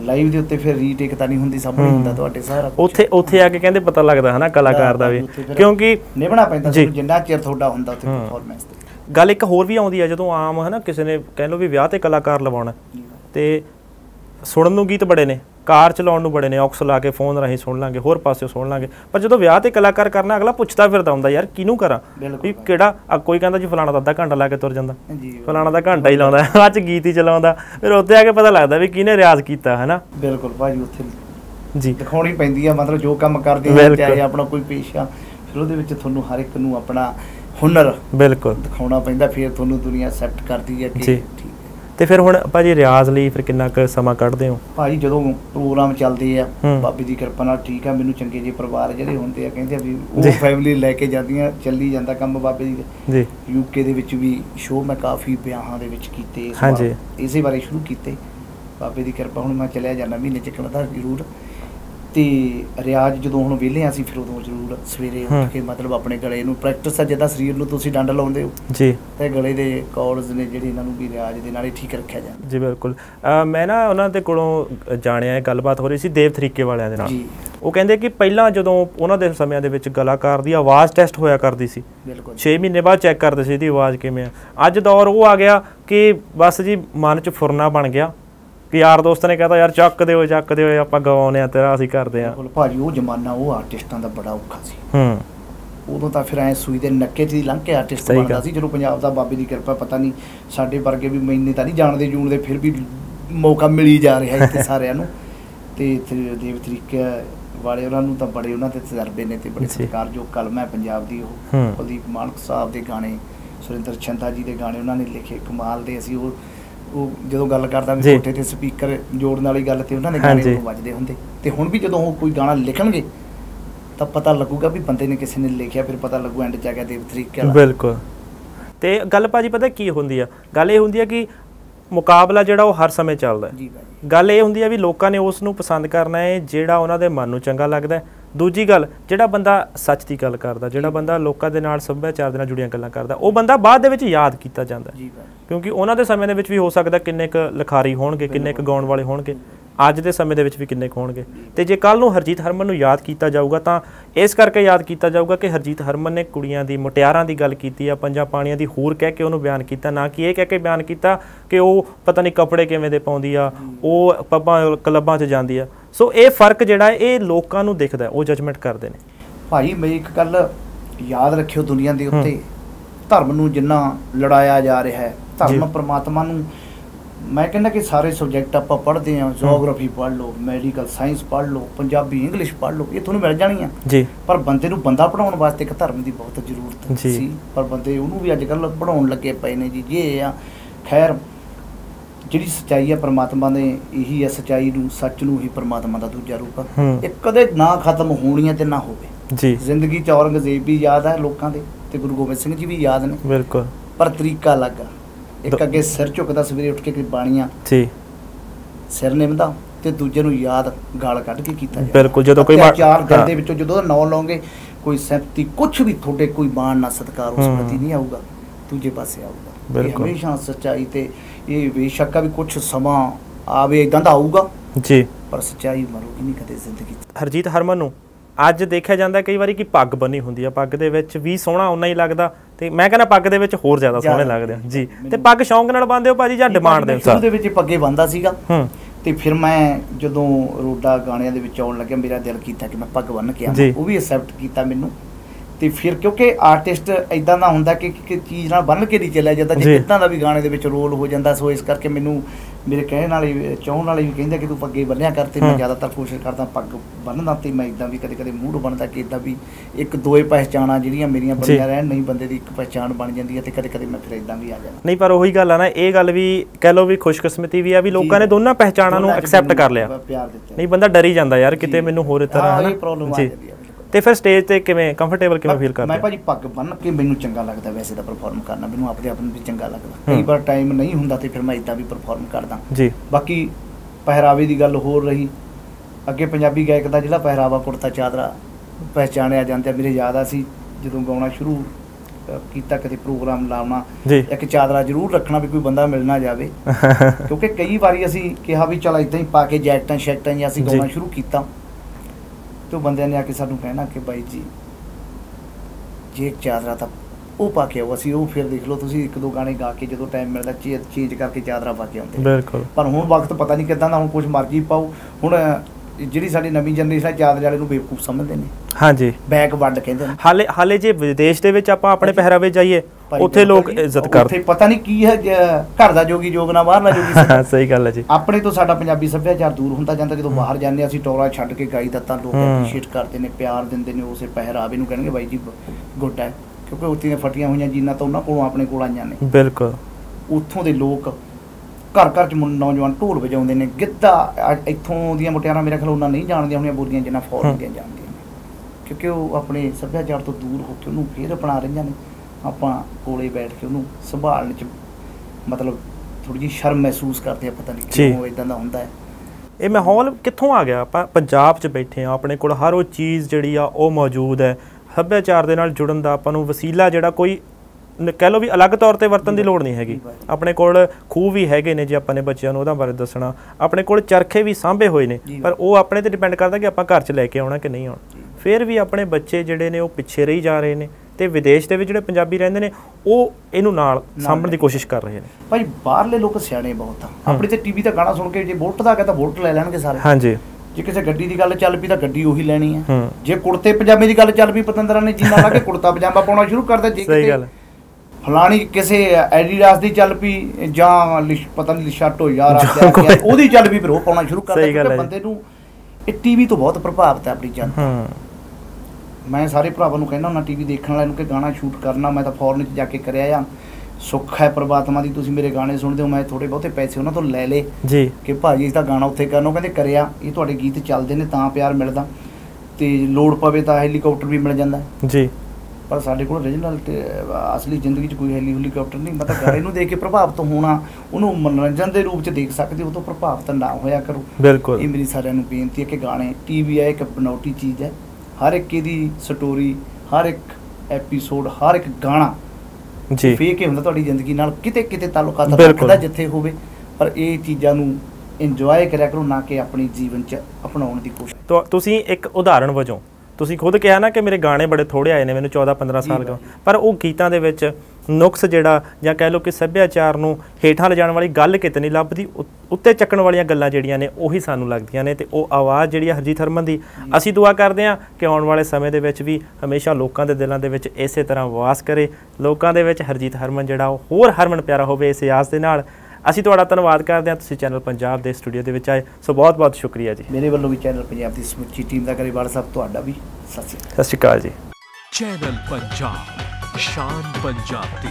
ਲਾਈਵ ਦੇ ਉੱਤੇ ਫਿਰ ਰੀਟੇਕ ਤਾਂ ਨਹੀਂ ਹੁੰਦੀ ਸਾਹਮਣੇ। ਹੁੰਦਾ ਤੁਹਾਡੇ ਸਾਰਾ। ਉੱਥੇ ਉੱਥੇ ਆ ਕੇ ਕਹਿੰਦੇ ਪਤਾ ਲੱਗਦਾ ਹਨਾ ਕਲਾਕਾਰ ਦਾ ਵੀ। ਕਿਉਂਕਿ ਨਿਭਣਾ ਪੈਂਦਾ ਜਿੰਨਾ ਚਿਰ ਤੁਹਾਡਾ ਹੁੰਦਾ ਉੱਥੇ। ਪਰਫਾਰਮੈਂਸ ਤੇ। ਗੱਲ ਇੱਕ ਹੋਰ ਵੀ ਆਉਂਦੀ ਹੈ ਜਦੋਂ ਆਮ ਹਨਾ ਕਿਸੇ ਨੇ ਕਹਿ ਲਓ ਵੀ ਵਿਆਹ ਤੇ ਕਲਾਕਾਰ ਲਵਾਉਣਾ। ਤੇ ਸੁਣਨ ਨੂੰ ਗੀਤ ਬੜੇ ਨੇ ਕਾਰ ਚਲਾਉਣ ਨੂੰ ਬੜੇ ਨੇ ਆਕਸ ਲਾ ਕੇ ਫੋਨ ਰਾਹੀਂ ਸੁਣ ਲਾਂਗੇ ਹੋਰ ਪਾਸੇ ਸੁਣ ਲਾਂਗੇ। ਪਰ ਜਦੋਂ ਵਿਆਹ ਤੇ ਕਲਾਕਾਰ ਕਰਨਾ ਅਗਲਾ ਪੁੱਛਦਾ ਫਿਰਦਾ ਹੁੰਦਾ ਯਾਰ ਕਿਹਨੂੰ ਕਰਾਂ। ਵੀ ਕਿਹੜਾ? ਕੋਈ ਕਹਿੰਦਾ ਜੀ ਫਲਾਣਾ ਤਾਂ ਅੱਧਾ ਘੰਟਾ ਲਾ ਕੇ ਤੁਰ ਜਾਂਦਾ। ਫਲਾਣਾ ਤਾਂ ਘੰਟਾ ਹੀ ਲਾਉਂਦਾ ਅੱਜ ਗੀਤ ਹੀ ਚਲਾਉਂਦਾ। ਫਿਰ ਉੱਥੇ ਆ ਕੇ ਪਤਾ ਲੱਗਦਾ ਵੀ ਕਿਹਨੇ ਰਿਆਜ਼ ਕੀਤਾ ਹਨਾ? ਬਿਲਕੁਲ ਭਾਜੀ ਉੱਥੇ ਜੀ। ਦਿਖਾਉਣੀ ਪੈਂਦੀ ਆ ਮਤਲਬ ਜੋ ਕੰਮ ਕਰਦੇ ਆ। ਚਾਹੇ ਆਪਣਾ ਕੋਈ ਪੇਸ਼ਾ ਫਿਰ ਉਹਦੇ ਵਿੱਚ ਤੁਹਾਨੂੰ ਹਰ ਇੱਕ ਨੂੰ ਆਪਣਾ ਹੁਨਰ ਬਿਲਕੁਲ। ਦਿਖਾਉਣਾ ਪੈਂਦਾ ਫਿਰ ਤੁਹਾਨੂੰ ਦੁਨੀਆ ਐਕਸੈਪਟ ਕਰਦੀ ਹੈ ਕਿ ਤੇ ਫਿਰ ਹੁਣ ਭਾਜੀ ਰਿਆਜ਼ ਲਈ ਫਿਰ ਕਿੰਨਾ ਕੁ ਸਮਾਂ ਕੱਢਦੇ ਹੋ ਭਾਜੀ ਜਦੋਂ ਪ੍ਰੋਗਰਾਮ ਚੱਲਦੇ ਆ। ਬਾਬੇ ਦੀ ਕਿਰਪਾ ਨਾਲ ਠੀਕ ਆ ਮੈਨੂੰ ਚੰਗੇ ਜਿਹੇ ਪਰਿਵਾਰ ਜਿਹੜੇ ਹੁੰਦੇ ਆ ਕਹਿੰਦੇ ਆ ਵੀ ਉਹ ਜੀ। ਫੈਮਿਲੀ ਲੈ ਕੇ ਜਾਂਦੀਆਂ ਚੱਲੀ ਜਾਂਦਾ ਕੰਮ ਬਾਬੇ ਦੀ ਜੀ ਯੂਕੇ ਦੇ ਵਿੱਚ ਵੀ ਸ਼ੋਅ ਮੈਂ ਕਾਫੀ ਵਿਆਹਾਂ ਦੇ ਵਿੱਚ ਕੀਤੇ ਹਾਂਜੀ। ਇਸੇ ਬਾਰੇ ਸ਼ੁਰੂ ਕੀਤੇ ਬਾਬੇ ਦੀ ਕਿਰਪਾ ਹੁਣ ਮੈਂ ਚਲਿਆ ਜਾਂਦਾ ਮਹੀਨੇ ਚ ਵਾਰ ਜ਼ਰੂਰ ਤੇ ਰਿਆਜ਼ ਜਦੋਂ ਹੁਣ ਵਿਹਲੇ ਆ ਅਸੀਂ ਫਿਰ ਉਦੋਂ ਜ਼ਰੂਰ ਸਵੇਰੇ। ਉੱਠ ਕੇ ਮਤਲਬ ਆਪਣੇ ਗਲੇ ਨੂੰ ਪ੍ਰੈਕਟਿਸ ਆ ਜਿੱਦਾਂ ਸਰੀਰ ਨੂੰ ਤੁਸੀਂ ਡੰਡ ਲਾਉਂਦੇ ਹੋ। ਜੀ। ਤੇ ਗਲੇ ਦੇ ਕਾਰਡਸ ਨੇ ਜਿਹੜੇ ਇਹਨਾਂ ਨੂੰ ਵੀ ਰਿਆਜ਼ ਦੇ ਨਾਲ ਹੀ ਠੀਕ ਰੱਖਿਆ ਜਾਂਦਾ। ਜੀ ਬਿਲਕੁਲ। ਮੈਂ ਨਾ ਉਹਨਾਂ ਦੇ ਕੋਲੋਂ ਜਾਣਿਆ ਇਹ ਗੱਲਬਾਤ ਹੋ ਰਹੀ ਸੀ ਦੇਵ ਤਰੀਕੇ ਵਾਲਿਆਂ ਦੇ ਨਾਲ। ਜੀ। ਉਹ ਕਹਿੰਦੇ ਕਿ ਪਹਿਲਾਂ ਜਦੋਂ ਉਹਨਾਂ ਦੇ ਸਮਿਆਂ ਦੇ ਵਿੱਚ ਕਲਾਕਾਰ ਦੀ ਆਵਾਜ਼ ਟੈਸਟ ਹੋਇਆ ਕਰਦੀ ਸੀ ਬਿਲਕੁਲ। 6 ਮਹੀਨੇ ਬਾਅਦ ਚੈੱਕ ਕਰਦੇ ਸੀ ਇਹਦੀ ਆਵਾਜ਼ ਕਿਵੇਂ ਆ। ਅੱਜ ਦੌਰ ਉਹ ਆ ਗਿਆ ਕਿ ਬਸ ਜੀ ਮਨ 'ਚ ਫੁਰਨਾ ਬਣ ਗਿਆ। ਕਿ ਯਾਰ ਦੋਸਤ ਨੇ ਕਹਤਾ ਯਾਰ ਚੱਕ ਦਿਓ ਚੱਕ ਦਿਓ ਆਪਾਂ ਗਵਾਉਨੇ ਆ ਤੇਰਾ ਅਸੀਂ ਕਰਦੇ ਆ ਭਾਜੀ ਉਹ ਜ਼ਮਾਨਾ ਉਹ ਆਰਟਿਸਟਾਂ ਦਾ ਬੜਾ ਔਖਾ ਸੀ ਹੂੰ ਉਦੋਂ ਤਾਂ ਫਿਰ ਐ ਸੂਈ ਦੇ ਨੱਕੇ 'ਚ ਹੀ ਲੰਘ ਕੇ ਆਰਟਿਸਟ ਬਣਦਾ। ਸੀ ਜਦੋਂ ਪੰਜਾਬ ਦਾ ਬਾਬੇ ਦੀ ਕਿਰਪਾ ਪਤਾ ਨਹੀਂ ਸਾਡੇ ਵਰਗੇ ਵੀ ਮੈਨੇ ਤਾਂ ਨਹੀਂ ਜਾਣਦੇ ਜੂਣਦੇ ਫਿਰ ਵੀ ਮੌਕਾ ਮਿਲੀ ਜਾ ਰਿਹਾ ਇੱਥੇ ਸਾਰਿਆਂ ਨੂੰ ਤੇ ਇੱਥੇ ਦੇਵ ਤਰੀਕੇ ਵਾਲੇ ਉਹਨਾਂ ਨੂੰ ਤਾਂ ਬੜੇ ਉਹਨਾਂ ਦੇ ਤਜਰਬੇ ਨੇ ਤੇ ਬੜੇ ਜੀ। ਸਤਿਕਾਰਯੋਗ ਕਲਮ ਹੈ ਪੰਜਾਬ ਦੀ ਉਹ। ਕੁਲਦੀਪ ਮਾਨਕ ਸਾਹਿਬ ਦੇ ਗਾਣੇ ਸੁਰਿੰਦਰ ਚੰਦਾ ਜੀ ਦੇ ਗਾਣੇ ਉਹਨਾਂ ਨੇ ਲਿਖੇ ਕਮਾਲ ਦੇ ਅਸੀਂ ਉਹ ਉਹ ਜਦੋਂ ਗੱਲ ਕਰਦਾ ਵੀ। ਕੋਠੇ ਤੇ ਸਪੀਕਰ ਜੋੜਨ ਵਾਲੀ ਗੱਲ ਤੇ ਉਹਨਾਂ ਦੇ ਗਾਣੇ ਵੱਜਦੇ ਹੁੰਦੇ। ਤੇ ਹੁਣ ਵੀ ਜਦੋਂ ਉਹ ਕੋਈ ਗਾਣਾ ਲਿਖਣਗੇ ਤਾਂ ਪਤਾ ਲੱਗੂਗਾ ਵੀ ਬੰਦੇ ਨੇ ਕਿਸੇ ਨੇ ਲਿਖਿਆ ਫਿਰ ਪਤਾ ਲੱਗੂ ਐਂਡ ਚ ਆ ਗਿਆ ਦੇਵ ਤਰੀਕੇ ਵਾਲਾ ਬਿਲਕੁਲ। ਤੇ ਗੱਲ ਭਾਜੀ ਪਤਾ ਕੀ ਹੁੰਦੀ ਆ? ਗੱਲ ਇਹ ਹੁੰਦੀ ਆ ਕਿ ਮੁਕਾਬਲਾ ਜਿਹੜਾ ਉਹ ਹਰ ਸਮੇਂ ਚੱਲਦਾ ਹੈ। ਜੀ ਗੱਲ ਇਹ ਹੁੰਦੀ ਆ ਵੀ ਲੋਕਾਂ ਨੇ ਉਸ ਨੂੰ ਪਸੰਦ ਕਰਨਾ ਹੈ ਜਿਹੜਾ ਉਹਨਾਂ ਦੇ ਮਨ ਨੂੰ ਚੰਗਾ ਲੱਗਦਾ ਹੈ। ਦੂਜੀ ਗੱਲ ਜਿਹੜਾ ਬੰਦਾ ਸੱਚ ਦੀ ਗੱਲ ਕਰਦਾ ਜਿਹੜਾ ਬੰਦਾ ਲੋਕਾਂ ਦੇ ਨਾਲ ਸੱਭਿਆਚਾਰ ਦੇ ਨਾਲ ਜੁੜੀਆਂ ਗੱਲਾਂ ਕਰਦਾ ਉਹ ਬੰਦਾ ਬਾਅਦ ਦੇ ਵਿੱਚ ਯਾਦ ਕੀਤਾ ਜਾਂਦਾ ਹੈ। ਕਿਉਂਕਿ ਉਹਨਾਂ ਦੇ ਸਮੇਂ ਦੇ ਵਿੱਚ ਵੀ ਹੋ ਸਕਦਾ ਕਿੰਨੇ ਕੁ ਲਿਖਾਰੀ ਹੋਣਗੇ ਕਿੰਨੇ ਕੁ ਗਾਉਣ ਵਾਲੇ ਹੋਣਗੇ। ਅੱਜ ਦੇ ਸਮੇਂ ਦੇ ਵਿੱਚ ਵੀ ਕਿੰਨੇ ਹੋਣਗੇ। ਤੇ ਜੇ ਕੱਲ ਨੂੰ ਹਰਜੀਤ ਹਰਮਨ ਨੂੰ ਯਾਦ ਕੀਤਾ ਜਾਊਗਾ ਤਾਂ ਇਸ ਕਰਕੇ ਯਾਦ ਕੀਤਾ ਜਾਊਗਾ ਕਿ ਹਰਜੀਤ ਹਰਮਨ ਨੇ ਕੁੜੀਆਂ ਦੀ ਮੁਟਿਆਰਾਂ ਦੀ ਗੱਲ ਕੀਤੀ ਆ ਪੰਜਾਂ ਪਾਣੀਆਂ ਦੀ ਹੋਰ ਕਹਿ ਕੇ ਉਹਨੂੰ ਬਿਆਨ ਕੀਤਾ ਨਾ ਕਿ ਇਹ ਕਹਿ ਕੇ ਬਿਆਨ ਕੀਤਾ ਕਿ ਉਹ ਪਤਾ ਨਹੀਂ ਕੱਪੜੇ ਕਿਵੇਂ ਦੇ ਪਾਉਂਦੀ ਆ ਉਹ ਪੱਬਾਂ ਕਲੱਬਾਂ 'ਚ ਜਾਂਦੀ ਆ। ਸੋ ਇਹ ਫ਼ਰਕ ਜਿਹੜਾ ਇਹ ਲੋਕਾਂ ਨੂੰ ਦਿਖਦਾ ਉਹ ਜਜਮੈਂਟ ਕਰਦੇ ਨੇ। ਭਾਈ ਮੈਂ ਇੱਕ ਗੱਲ ਯਾਦ ਰੱਖਿਓ ਦੁਨੀਆ ਦੇ ਉੱਤੇ। ਧਰਮ ਨੂੰ ਜਿੰਨਾ ਲੜਾਇਆ ਜਾ ਰਿਹਾ ਹੈ ਧਰਮ। ਪ੍ਰਮਾਤਮਾ ਨੂੰ ਮੈਂ ਕਹਿੰਦਾ ਕਿ ਸਾਰੇ ਸਬਜੈਕਟ ਆਪਾਂ ਪੜ੍ਹਦੇ ਹਾਂ ਜੀਓਗ੍ਰਾਫੀ ਪੜ੍ਹ ਲਓ ਮੈਡੀਕਲ ਸਾਇੰਸ ਪੜ੍ਹ ਲਓ ਪੰਜਾਬੀ ਇੰਗਲਿਸ਼ ਪੜ੍ਹ ਲਓ ਇਹ ਤੁਹਾਨੂੰ ਮਿਲ ਜਾਣੀਆਂ। ਜੀ। ਪਰ ਬੰਦੇ ਨੂੰ ਬੰਦਾ ਪੜਾਉਣ ਵਾਸਤੇ ਇੱਕ ਧਰਮ ਦੀ ਬਹੁਤ ਜ਼ਰੂਰਤ। ਸੀ। ਪਰ ਬੰਦੇ ਉਹਨੂੰ ਵੀ ਅੱਜ ਕੱਲ ਪੜਾਉਣ ਲੱਗੇ ਪਏ ਨੇ ਜੀ ਇਹ ਆ ਖੈਰ ਜਿਹੜੀ ਸਚਾਈ ਆ ਪ੍ਰਮਾਤਮਾ ਨੇ ਇਹੀ ਹੈ ਸਚਾਈ ਨੂੰ ਸੱਚ ਨੂੰ ਹੀ ਪ੍ਰਮਾਤਮਾ ਦਾ ਦੂਜਾ ਰੂਪ ਆ। ਹੂੰ। ਇਹ ਕਦੇ ਨਾ ਖਤਮ ਹੋਣੀਆਂ ਤੇ ਨਾ ਹੋਵੇ। ਜੀ। ਜ਼ਿੰਦਗੀ ਚ ਔਰੰਗਜ਼ੇਬ ਵੀ ਯਾਦ ਹੈ ਲੋਕਾਂ ਦੇ ਤੇ ਗੁਰੂ ਗੋਬਿੰਦ ਸਿੰਘ ਜੀ ਵੀ ਯਾਦ ਨੇ। ਬਿਲਕੁਲ। ਪਰ ਤਰੀਕਾ ਅਲੱਗ ਆ। ਇੱਕ ਅੱਗੇ ਸਿਰ ਝੁਕਦਾ ਸਵੇਰੇ ਉੱਠ ਕੇ ਕੋਈ ਬਾਣੀਆਂ ਜੀ। ਸਿਰ ਨਿਮਦਾ ਤੇ ਦੂਜੇ ਨੂੰ ਯਾਦ ਗਾਲ ਕੱਢ ਕੇ ਕੀਤਾ ਜਾਂਦਾ ਬਿਲਕੁਲ, ਜਦੋਂ ਕੋਈ ਚਾਰ ਦਿਲ। ਦੇ ਵਿੱਚੋਂ ਜਦੋਂ ਨਾਂ ਲਓਗੇ ਕੋਈ ਸੈਂਪਤੀ ਕੁਝ ਵੀ ਤੁਹਾਡੇ ਕੋਈ ਬਾਣ ਨਾ ਸਤਕਾਰ ਉਸ। ਪ੍ਰਤੀ ਨਹੀਂ ਆਊਗਾ ਦੂਜੇ ਪਾਸੇ ਆਊਗਾ। ਬਿਲਕੁਲ। ਹਮੇਸ਼ਾ ਸੱਚਾਈ ਤੇ ਇਹ ਬੇਸ਼ੱਕ ਵੀ ਕੁਝ ਸਮਾਂ ਆਵੇ ਇਦਾਂ ਦਾ ਆਊਗਾ। ਜੀ। ਪਰ ਸੱਚਾਈ ਮਰੂਗੀ ਨਹੀਂ ਕਦੇ ਜ਼ਿੰਦਗੀ 'ਚ। ਹਰਜੀਤ ਹਰਮਨ ਨੂੰ ਅੱਜ ਦੇਖਿਆ ਜਾਂਦਾ ਕਈ ਵਾਰੀ ਕਿ ਪੱਗ ਬੰਨੀ ਹੁੰਦੀ ਆ। ਪੱਗ ਦੇ ਵਿੱਚ ਵੀ ਸੋਹਣਾ ਉਨਾ ਹੀ ਲੱਗਦਾ। ਤੇ ਮੈਂ ਕਹਿੰਦਾ ਪੱਗ ਦੇ ਵਿੱਚ ਹੋਰ ਜ਼ਿਆਦਾ ਸੋਹਣੇ ਲੱਗਦੇ ਆ। ਜੀ। ਤੇ ਪੱਗ ਸ਼ੌਂਕ ਨਾਲ ਬੰਨਦੇ ਹੋ ਭਾਜੀ ਜਾਂ ਡਿਮਾਂਡ ਦੇ ਅਨੁਸਾਰ? ਦੇ ਵਿੱਚ ਪੱਗੇ ਬੰਦਾ ਸੀਗਾ। ਹੂੰ। ਤੇ ਫਿਰ ਮੈਂ ਜਦੋਂ ਰੋਡਾ ਗਾਣਿਆਂ ਦੇ ਵਿੱਚ ਆਉਣ ਲੱਗਿਆ ਮੇਰਾ ਦਿਲ ਕੀਤਾ ਕਿ ਮੈਂ ਪੱਗ ਬੰਨ੍ਹ ਕੇ। ਆਵਾਂ। ਉਹ ਵੀ ਐਕਸੈਪਟ ਕੀਤਾ ਮੈਨੂੰ। ਤੇ ਫਿਰ ਕਿਉਂਕਿ ਆਰਟਿਸਟ ਇਦਾਂ ਦਾ ਹੁੰਦਾ ਕਿ ਕਿ ਚੀਜ਼ ਨਾਲ ਬੰਨ੍ਹ ਕੇ ਨਹੀਂ ਚੱਲਿਆ ਜਾਂਦਾ ਜੀ। ਜੇ। ਕਿੱਦਾਂ ਦਾ ਵੀ ਗਾਣੇ ਦੇ ਵਿੱਚ ਰੋਲ ਹੋ ਜਾਂਦਾ ਸੋ ਇਸ ਕਰਕੇ ਮੈਨੂੰ ਮੇਰੇ ਕਹਿਣ ਵਾਲੇ ਚਾਹੁਣ ਵਾਲੇ ਵੀ ਕਹਿੰਦੇ ਕਿ ਤੂੰ ਪੱਗੇ ਬੰਨਿਆ ਕਰ ਤੇ ਮੈਂ। ਜ਼ਿਆਦਾਤਰ ਕੋਸ਼ਿਸ਼ ਕਰਦਾ ਪੱਗ ਬੰਨਦਾ ਤੇ ਮੈਂ ਇਦਾਂ ਵੀ ਕਦੇ ਕਦੇ ਮੂਡ ਬਣਦਾ ਕਿ ਇਦਾਂ ਵੀ ਇੱਕ ਦੋਏ ਪਹਿਚਾਣਾ ਜਿਹੜੀਆਂ ਮੇਰੀਆਂ। ਬਣੀਆਂ ਰਹਿਣ ਨਹੀਂ ਬੰਦੇ ਦੀ ਇੱਕ ਪਹਿਚਾਣ ਬਣ ਜਾਂਦੀ ਹੈ ਤੇ ਕਦੇ ਕਦੇ ਮੈਂ ਫਿਰ ਇਦਾਂ ਵੀ ਆ ਜਾਣਾ ਨਹੀਂ ਪਰ ਉਹੀ ਗੱਲ ਆ ਨਾ ਇਹ ਗੱਲ ਵੀ ਕਹਿ ਲਓ ਵੀ ਖੁਸ਼ਕਿਸਮਤੀ ਵੀ ਆ ਵੀ ਲੋਕਾਂ ਨੇ ਦੋਨਾਂ ਪਹਿਚਾਣਾਂ ਨੂੰ ਐਕਸੈਪਟ ਕਰ ਲਿਆ ਨਹੀਂ ਬੰਦਾ ਡਰ ਹੀ ਜਾਂਦਾ ਯਾਰ ਕਿਤੇ। ਮੈਨੂੰ ਹੋਰ ਤਰ੍ਹਾਂ ਹਾਂ, ਹੈ ਇਹ ਪ੍ਰੋਬਲਮ ਆ ਜਾਂਦੀ। ਤੇ ਫਿਰ ਸਟੇਜ ਤੇ ਕਿਵੇਂ ਕੰਫਰਟੇਬਲ ਕਿਵੇਂ ਫੀਲ ਮੈਂ ਕਰਦੇ ਭਾਜੀ ਪੱਗ ਬੰਨ ਕੇ ਮੈਨੂੰ ਚੰਗਾ ਲੱਗਦਾ ਵੈਸੇ ਤਾਂ ਪਰਫਾਰਮ ਕਰਨਾ ਮੈਨੂੰ ਆਪਦੇ ਆਪ ਨੂੰ ਵੀ ਚੰਗਾ ਲੱਗਦਾ। ਕਈ ਵਾਰ ਟਾਈਮ ਨਹੀਂ ਹੁੰਦਾ ਤੇ ਫਿਰ ਮੈਂ ਇਦਾਂ ਵੀ ਪਰਫਾਰਮ ਕਰਦਾ। ਜੀ। ਬਾਕੀ ਪਹਿਰਾਵੇ ਦੀ ਗੱਲ ਹੋਰ ਰਹੀ। ਅੱਗੇ ਪੰਜਾਬੀ ਗਾਇਕ ਦਾ ਜਿਹੜਾ ਪਹਿਰਾਵਾ ਕੁੜਤਾ ਚਾਦਰਾ ਪਹਿਚਾਣਿਆ ਜਾਂਦਾ ਮੇਰੇ ਯਾਦ ਆ ਸੀ ਜਦੋਂ ਗਾਉਣਾ ਸ਼ੁਰੂ ਕੀਤਾ ਕਦੇ ਪ੍ਰੋਗਰਾਮ ਲਾਉਣਾ ਇੱਕ ਚਾਦਰਾ ਜ਼ਰੂਰ ਰੱਖਣਾ ਵੀ ਕੋਈ ਬੰਦਾ ਮਿਲ ਨਾ ਜਾਵੇ। ਕਿਉਂਕਿ ਕਈ ਵਾਰੀ ਅਸੀਂ ਕਿਹਾ ਵੀ ਚਲ ਇਦਾਂ ਹੀ ਪਾ ਕੇ ਜੈਕਟਾਂ ਸ਼ਰਟਾਂ ਜਾਂ ਅਸੀਂ। ਗਾਉਣਾ ਸ਼ੁਰੂ ਕੀਤਾ। ਤੇ ਉਹ ਬੰਦਿਆਂ ਨੇ ਆ ਕੇ ਸਾਨੂੰ ਕਹਿਣਾ ਕਿ ਬਾਈ ਜੀ ਜੇ ਇੱਕ ਚਾਦਰਾ ਤਾਂ ਉਹ ਪਾ ਕੇ ਆਓ ਅਸੀਂ ਉਹ ਫਿਰ ਦੇਖ ਲਓ ਤੁਸੀਂ ਇੱਕ ਦੋ ਗਾਣੇ ਗਾ ਕੇ ਜਦੋਂ ਟਾਈਮ ਮਿਲਦਾ ਚੇਂਜ ਕਰਕੇ ਚਾਦਰਾ ਪਾ ਕੇ ਆਉਂਦੇ ਬਿਲਕੁਲ। ਪਰ ਹੁਣ ਵਕਤ ਪਤਾ ਨਹੀਂ ਕਿਦਾਂ ਦਾ ਹੁਣ ਕੁਝ ਮਰਜ਼ੀ ਪਾਓ। ਹੁਣ ਜਿਹੜੀ ਸਾਡੀ ਨਵੀਂ ਜਨਰੇਸ਼ਨ ਚਾਦਰ ਵਾਲੇ ਨੂੰ ਬੇਵਕੂਫ ਸਮਝਦੇ ਨੇ। ਹਾਂਜੀ। ਬੈਕ ਵੱਡ ਕਹਿੰਦੇ ਨੇ। ਹਾਲੇ ਹਾਲੇ ਜੇ ਵਿਦੇਸ਼ ਦੇ ਵਿੱਚ ਆਪਾਂ ਆਪਣੇ ਪਹਿਰਾਵੇ ਜਾਈਏ ਉੱਥੇ ਲੋਕ ਇੱਜ਼ਤ ਉੱਥੇ ਕਰਦੇ ਪਤਾ ਨਹੀਂ ਕੀ ਹੈ ਘਰ ਦਾ ਜੋਗੀ ਜੋਗਨਾ ਬਾਹਰਲਾ ਜੋਗੀ ਸਿੱਧਾ। ਸਹੀ ਗੱਲ ਹੈ ਜੀ। ਆਪਣੇ ਤੋਂ ਸਾਡਾ ਪੰਜਾਬੀ ਸੱਭਿਆਚਾਰ ਦੂਰ ਹੁੰਦਾ ਜਾਂਦਾ ਜਦੋਂ ਬਾਹਰ ਜਾਂਦੇ ਅਸੀਂ ਟੋਰਾ ਛੱਡ ਕੇ ਗਾਈ ਦਾ ਤਾਂ ਲੋਕ। ਐਪਰੀਸ਼ੀਏਟ ਕਰਦੇ ਨੇ ਪਿਆਰ ਦਿੰਦੇ ਨੇ ਉਸੇ ਪਹਿਰਾਵੇ ਨੂੰ ਕਹਿਣਗੇ ਬਾਈ ਜੀ ਗੁੱਡ ਹੈ। ਕਿਉਂਕਿ ਉੱਥੇ ਦੀਆਂ ਫਟੀਆਂ ਹੋਈਆਂ ਜੀਨਾਂ ਤਾਂ ਉਹਨਾਂ ਕੋਲੋਂ ਆਪਣੇ ਕੋਲ ਆਈਆਂ ਨੇ। ਬਿਲਕੁਲ। ਉੱਥੋਂ ਦੇ ਲੋਕ ਘਰ ਘਰ ਚ ਨੌਜਵਾਨ ਢੋਲ ਵਜਾਉਂਦੇ ਨੇ ਗਿੱਧਾ ਇੱਥੋਂ ਦੀਆਂ ਮੁਟਿਆਰਾਂ ਮੇਰੇ ਖਿਆਲ ਉਹਨਾਂ ਨਹੀਂ ਜਾਣਦੀਆਂ ਹੋਣੀਆਂ ਬੋਲੀਆਂ ਜਿੰਨਾ ਫੋਰਨ। ਦੀਆਂ ਜਾਣਦੀਆਂ ਨੇ। ਕਿਉਂਕਿ ਉਹ ਆਪਣੇ ਸੱਭਿਆਚਾਰ ਤੋਂ ਦੂਰ ਹੋ ਕੇ ਉਹਨੂੰ ਫੇਰ ਅਪਣਾ ਰਹੀਆਂ ਨੇ। ਆਪਾਂ ਕੋਲੇ ਬੈਠ ਕੇ ਉਹਨੂੰ ਸੰਭਾਲਣ ਚ ਮਤਲਬ ਥੋੜੀ ਜਿਹੀ ਸ਼ਰਮ ਮਹਿਸੂਸ ਕਰਦੇ ਆ ਪਤਾ ਨਹੀਂ। ਕਿਉਂ ਇਦਾਂ ਦਾ ਹੁੰਦਾ ਹੈ। ਇਹ ਮਾਹੌਲ ਕਿੱਥੋਂ ਆ ਗਿਆ? ਆਪਾਂ ਪੰਜਾਬ 'ਚ ਬੈਠੇ ਆ ਆਪਣੇ ਕੋਲ ਹਰ ਉਹ ਚੀਜ਼ ਜਿਹੜੀ ਆ ਉਹ ਮੌਜੂਦ ਹੈ। ਸੱਭਿਆਚਾਰ ਦੇ ਨਾਲ ਜੁੜਨ ਦਾ ਆਪਾਂ ਨੂੰ ਵਸੀਲਾ ਜਿਹੜਾ ਕੋਈ ਕਹਿ ਲਓ ਵੀ ਅਲੱਗ ਤੌਰ ਤੇ ਵਰਤਣ ਦੀ ਲੋੜ ਨਹੀਂ ਹੈਗੀ। ਆਪਣੇ ਕੋਲ ਖੂਹ ਵੀ ਹੈਗੇ ਨੇ ਜੇ ਆਪਾਂ ਨੇ ਬੱਚਿਆਂ ਨੂੰ ਉਹਦਾ ਬਾਰੇ ਦੱਸਣਾ। ਆਪਣੇ ਕੋਲ ਚਰਖੇ ਵੀ ਸਾਂਭੇ ਹੋਏ ਨੇ। ਪਰ ਉਹ ਆਪਣੇ ਤੇ ਡਿਪੈਂਡ ਕਰਦਾ ਕਿ ਆਪਾਂ ਘਰ 'ਚ ਲੈ ਕੇ ਆਉਣਾ ਕਿ ਨਹੀਂ ਆਉਣਾ। ਫਿਰ ਵੀ ਆਪਣੇ ਬੱਚੇ ਜਿਹੜੇ ਨੇ ਉਹ ਪਿੱਛੇ ਰਹੀ ਜਾ ਰਹੇ ਨੇ। ਤੇ ਵਿਦੇਸ਼ ਦੇ ਵਿੱਚ ਜਿਹੜੇ ਪੰਜਾਬੀ ਰਹਿੰਦੇ ਨੇ ਉਹ ਇਹਨੂੰ ਨਾਲ ਸਾਂਭਣ ਦੀ ਕੋਸ਼ਿਸ਼ ਕਰ ਰਹੇ ਨੇ। ਭਾਈ ਬਾਹਰਲੇ ਲੋਕ ਸਿਆਣੇ ਬਹੁਤ ਆ। ਆਪਣੀ ਤੇ ਟੀਵੀ ਤੇ ਗਾਣਾ ਸੁਣ ਕੇ ਜੇ ਬੁਲਟ ਦਾ ਕਹਿੰਦਾ ਬੁਲਟ ਲੈ ਲੈਣਗੇ ਸਾਰੇ। ਹਾਂਜੀ। ਜੇ ਕਿਸੇ ਗੱਡੀ ਦੀ ਗੱਲ ਚੱਲ ਪਈ ਤਾਂ ਗੱਡੀ ਉਹੀ ਲੈਣੀ ਹੈ ਹੂੰ। ਜੇ ਕੁੜਤੇ ਪਜਾਮੇ ਦੀ ਗੱਲ ਚੱਲ ਪਈ ਪਤੰਦਰਾਂ ਨੇ ਜੀਨਾ ਲਾ ਕੇ ਕੁੜਤਾ ਪਜਾਮਾ ਪਾਉਣਾ ਸ਼ੁਰੂ ਕਰਦਾ ਜੇ ਸਹੀ ਗੱਲ ਹੈ। ਫਲਾਣੀ ਕਿਸੇ ਐਡੀਡਾਸ ਦੀ ਚੱਲ ਪਈ ਜਾਂ ਪਤਾ ਨਹੀਂ ਲਿਸ਼ਾਟੋ ਯਾਰ ਆ ਉਹਦੀ ਚੱਲ ਪਈ ਫਿਰ ਉਹ ਪਾਉਣਾ ਸ਼ੁਰੂ ਹੈ ਬੰਦੇ ਨੂੰ ਇਹ ਟੀਵੀ ਤੋਂ ਬਹੁਤ ਪ੍ਰਭਾਵਿਤ ਹੈ ਆਪਣੀ ਜਨਤਾ ਹੂੰ। ਮੈਂ ਸਾਰੇ ਭਰਾਵਾਂ ਨੂੰ ਕਹਿੰਦਾ ਹੁੰਦਾ ਟੀਵੀ ਦੇਖਣ ਵਾਲਿਆਂ ਨੂੰ ਕਿ ਗਾਣਾ ਸ਼ੂਟ ਕਰਨਾ ਮੈਂ ਤਾਂ ਫੋਰਨ 'ਚ ਜਾ ਕੇ ਕਰਿਆ ਆ। ਸੁੱਖ ਹੈ ਪ੍ਰਮਾਤਮਾ ਦੀ ਤੁਸੀਂ ਮੇਰੇ ਗਾਣੇ ਸੁਣਦੇ ਹੋ ਮੈਂ ਥੋੜੇ ਬਹੁਤੇ ਪੈਸੇ ਉਹਨਾਂ ਤੋਂ ਲੈ ਲੇ ਜੀ। ਕਿ ਭਾਜੀ ਇਸ ਦਾ ਗਾਣਾ ਉੱਥੇ ਕਰਨਾ ਉਹ ਕਹਿੰਦੇ ਕਰਿਆ ਇਹ ਤੁਹਾਡੇ ਗੀਤ ਚੱਲਦੇ ਨੇ ਤਾਂ ਪਿਆਰ ਮਿਲਦਾ। ਤੇ ਲੋਡ ਪਵੇ ਤਾਂ ਹੈਲੀਕਾਪਟਰ ਵੀ ਮਿਲ ਜਾਂਦਾ। ਜੀ। ਪਰ ਸਾਡੇ ਕੋਲ ਓਰੀਜਨਲ ਤੇ ਅਸਲੀ ਜ਼ਿੰਦਗੀ 'ਚ ਕੋਈ ਹੈਲੀ ਹੈਲੀਕਾਪਟਰ ਨਹੀਂ ਮਤਲਬ ਗਾਣੇ ਨੂੰ ਦੇਖ ਕੇ ਪ੍ਰਭਾਵਿਤ ਹੋਣਾ ਉਹਨੂੰ ਮਨੋਰੰਜਨ ਦੇ ਰੂਪ 'ਚ ਦੇਖ ਸਕਦੇ ਹੋ ਉਹ ਤੋਂ ਪ੍ਰਭਾਵਿਤ ਨਾ ਹੋਇਆ ਕਰੋ। ਬਿਲਕੁਲ। ਇਹ ਮੇਰੀ ਸਾਰਿਆਂ ਨੂੰ ਬੇਨਤੀ ਹੈ ਕਿ ਗਾਣੇ ਟੀਵੀ ਹੈ ਇੱਕ ਬਣਾਉਟੀ ਚੀਜ਼ ਹੈ। ਹਰ ਇੱਕ ਦੀ ਸਟੋਰੀ ਹਰ ਇੱਕ ਐਪੀਸੋਡ ਹਰ ਇੱਕ ਗਾਣਾ ਜੀ ਫੇਕ ਹੀ ਹੁੰਦਾ ਤੁਹਾਡੀ ਜ਼ਿੰਦਗੀ ਨਾਲ ਕਿਤੇ ਕਿਤੇ ਤਾਲੁਕਾਤ। ਰੱਖਦਾ ਜਿੱਥੇ ਹੋਵੇ ਪਰ ਇਹ ਚੀਜ਼ਾਂ ਨੂੰ ਇੰਜੋਏ ਕਰਿਆ ਕਰੋ ਨਾ ਕਿ ਆਪਣੀ ਜੀਵਨ 'ਚ ਅਪਣਾਉਣ ਦੀ ਕੋਸ਼ਿਸ਼ ਤੁ- ਤੁਸੀਂ ਇੱਕ ਉਦਾਹਰਣ ਵਜੋਂ ਤੁਸੀਂ ਖੁਦ ਕਿਹਾ ਨਾ ਕਿ ਮੇਰੇ ਗਾਣੇ ਬੜੇ ਥੋੜੇ ਆਏ ਨੇ ਮੈਨੂੰ 14 15 ਸਾਲ ਬਾਈ। ਪਰ ਉਹ ਗੀਤਾਂ ਦੇ ਵਿੱਚ ਨੁਕਸ ਜਿਹੜਾ ਜਾਂ ਕਹਿ ਲਓ ਕਿ ਸੱਭਿਆਚਾਰ ਨੂੰ ਹੇਠਾਂ ਲਿਜਾਣ ਵਾਲੀ ਗੱਲ ਕਿਤੇ ਨਹੀਂ ਲੱਭਦੀ ਉੱਤੇ ਚੱਕਣ ਵਾਲੀਆਂ ਗੱਲਾਂ ਜਿਹੜੀਆਂ ਨੇ ਉਹੀ ਸਾਨੂੰ ਲੱਗਦੀਆਂ ਨੇ ਤੇ ਉਹ ਆਵਾਜ਼ ਜਿਹੜੀ ਹਰਜੀਤ ਹਰਮਨ ਦੀ। ਅਸੀਂ ਦੁਆ ਕਰਦੇ ਹਾਂ ਕਿ ਆਉਣ ਵਾਲੇ ਸਮੇਂ ਦੇ ਵਿੱਚ ਵੀ ਹਮੇਸ਼ਾ ਲੋਕਾਂ ਦੇ ਦਿਲਾਂ ਦੇ ਵਿੱਚ ਇਸੇ ਤਰ੍ਹਾਂ ਵਾਸ ਕਰੇ ਲੋਕਾਂ ਦੇ ਵਿੱਚ ਹਰਜੀਤ ਹਰਮਨ ਜਿਹੜਾ ਉਹ ਹੋਰ ਹਰਮਨ ਪਿਆਰਾ ਹੋਵੇ ਇਸ ਆਸ ਦੇ ਨਾਲ। ਅਸੀਂ ਤੁਹਾਡਾ ਧੰਨਵਾਦ ਕਰਦੇ ਹਾਂ। ਤੁਸੀਂ ਚੈਨਲ ਪੰਜਾਬ ਦੇ ਸਟੂਡੀਓ ਦੇ ਵਿੱਚ ਆਏ। ਸੋ ਬਹੁਤ ਬਹੁਤ ਸ਼ੁਕਰੀਆ ਜੀ। ਮੇਰੇ ਵੱਲੋਂ ਵੀ ਚੈਨਲ ਪੰਜਾਬ ਦੀ ਸਮੁੱਚੀ ਟੀਮ ਦਾ ਗਰੇਵਾਲ ਸਾਹਿਬ ਤੁਹਾਡਾ ਵੀ ਸਤਿ ਸ਼੍ਰੀ ਅਕਾਲ ਜੀ। ਚੈਨਲ ਪੰਜਾਬ ਸ਼ਾਨ ਪੰਜਾਬ ਦੀ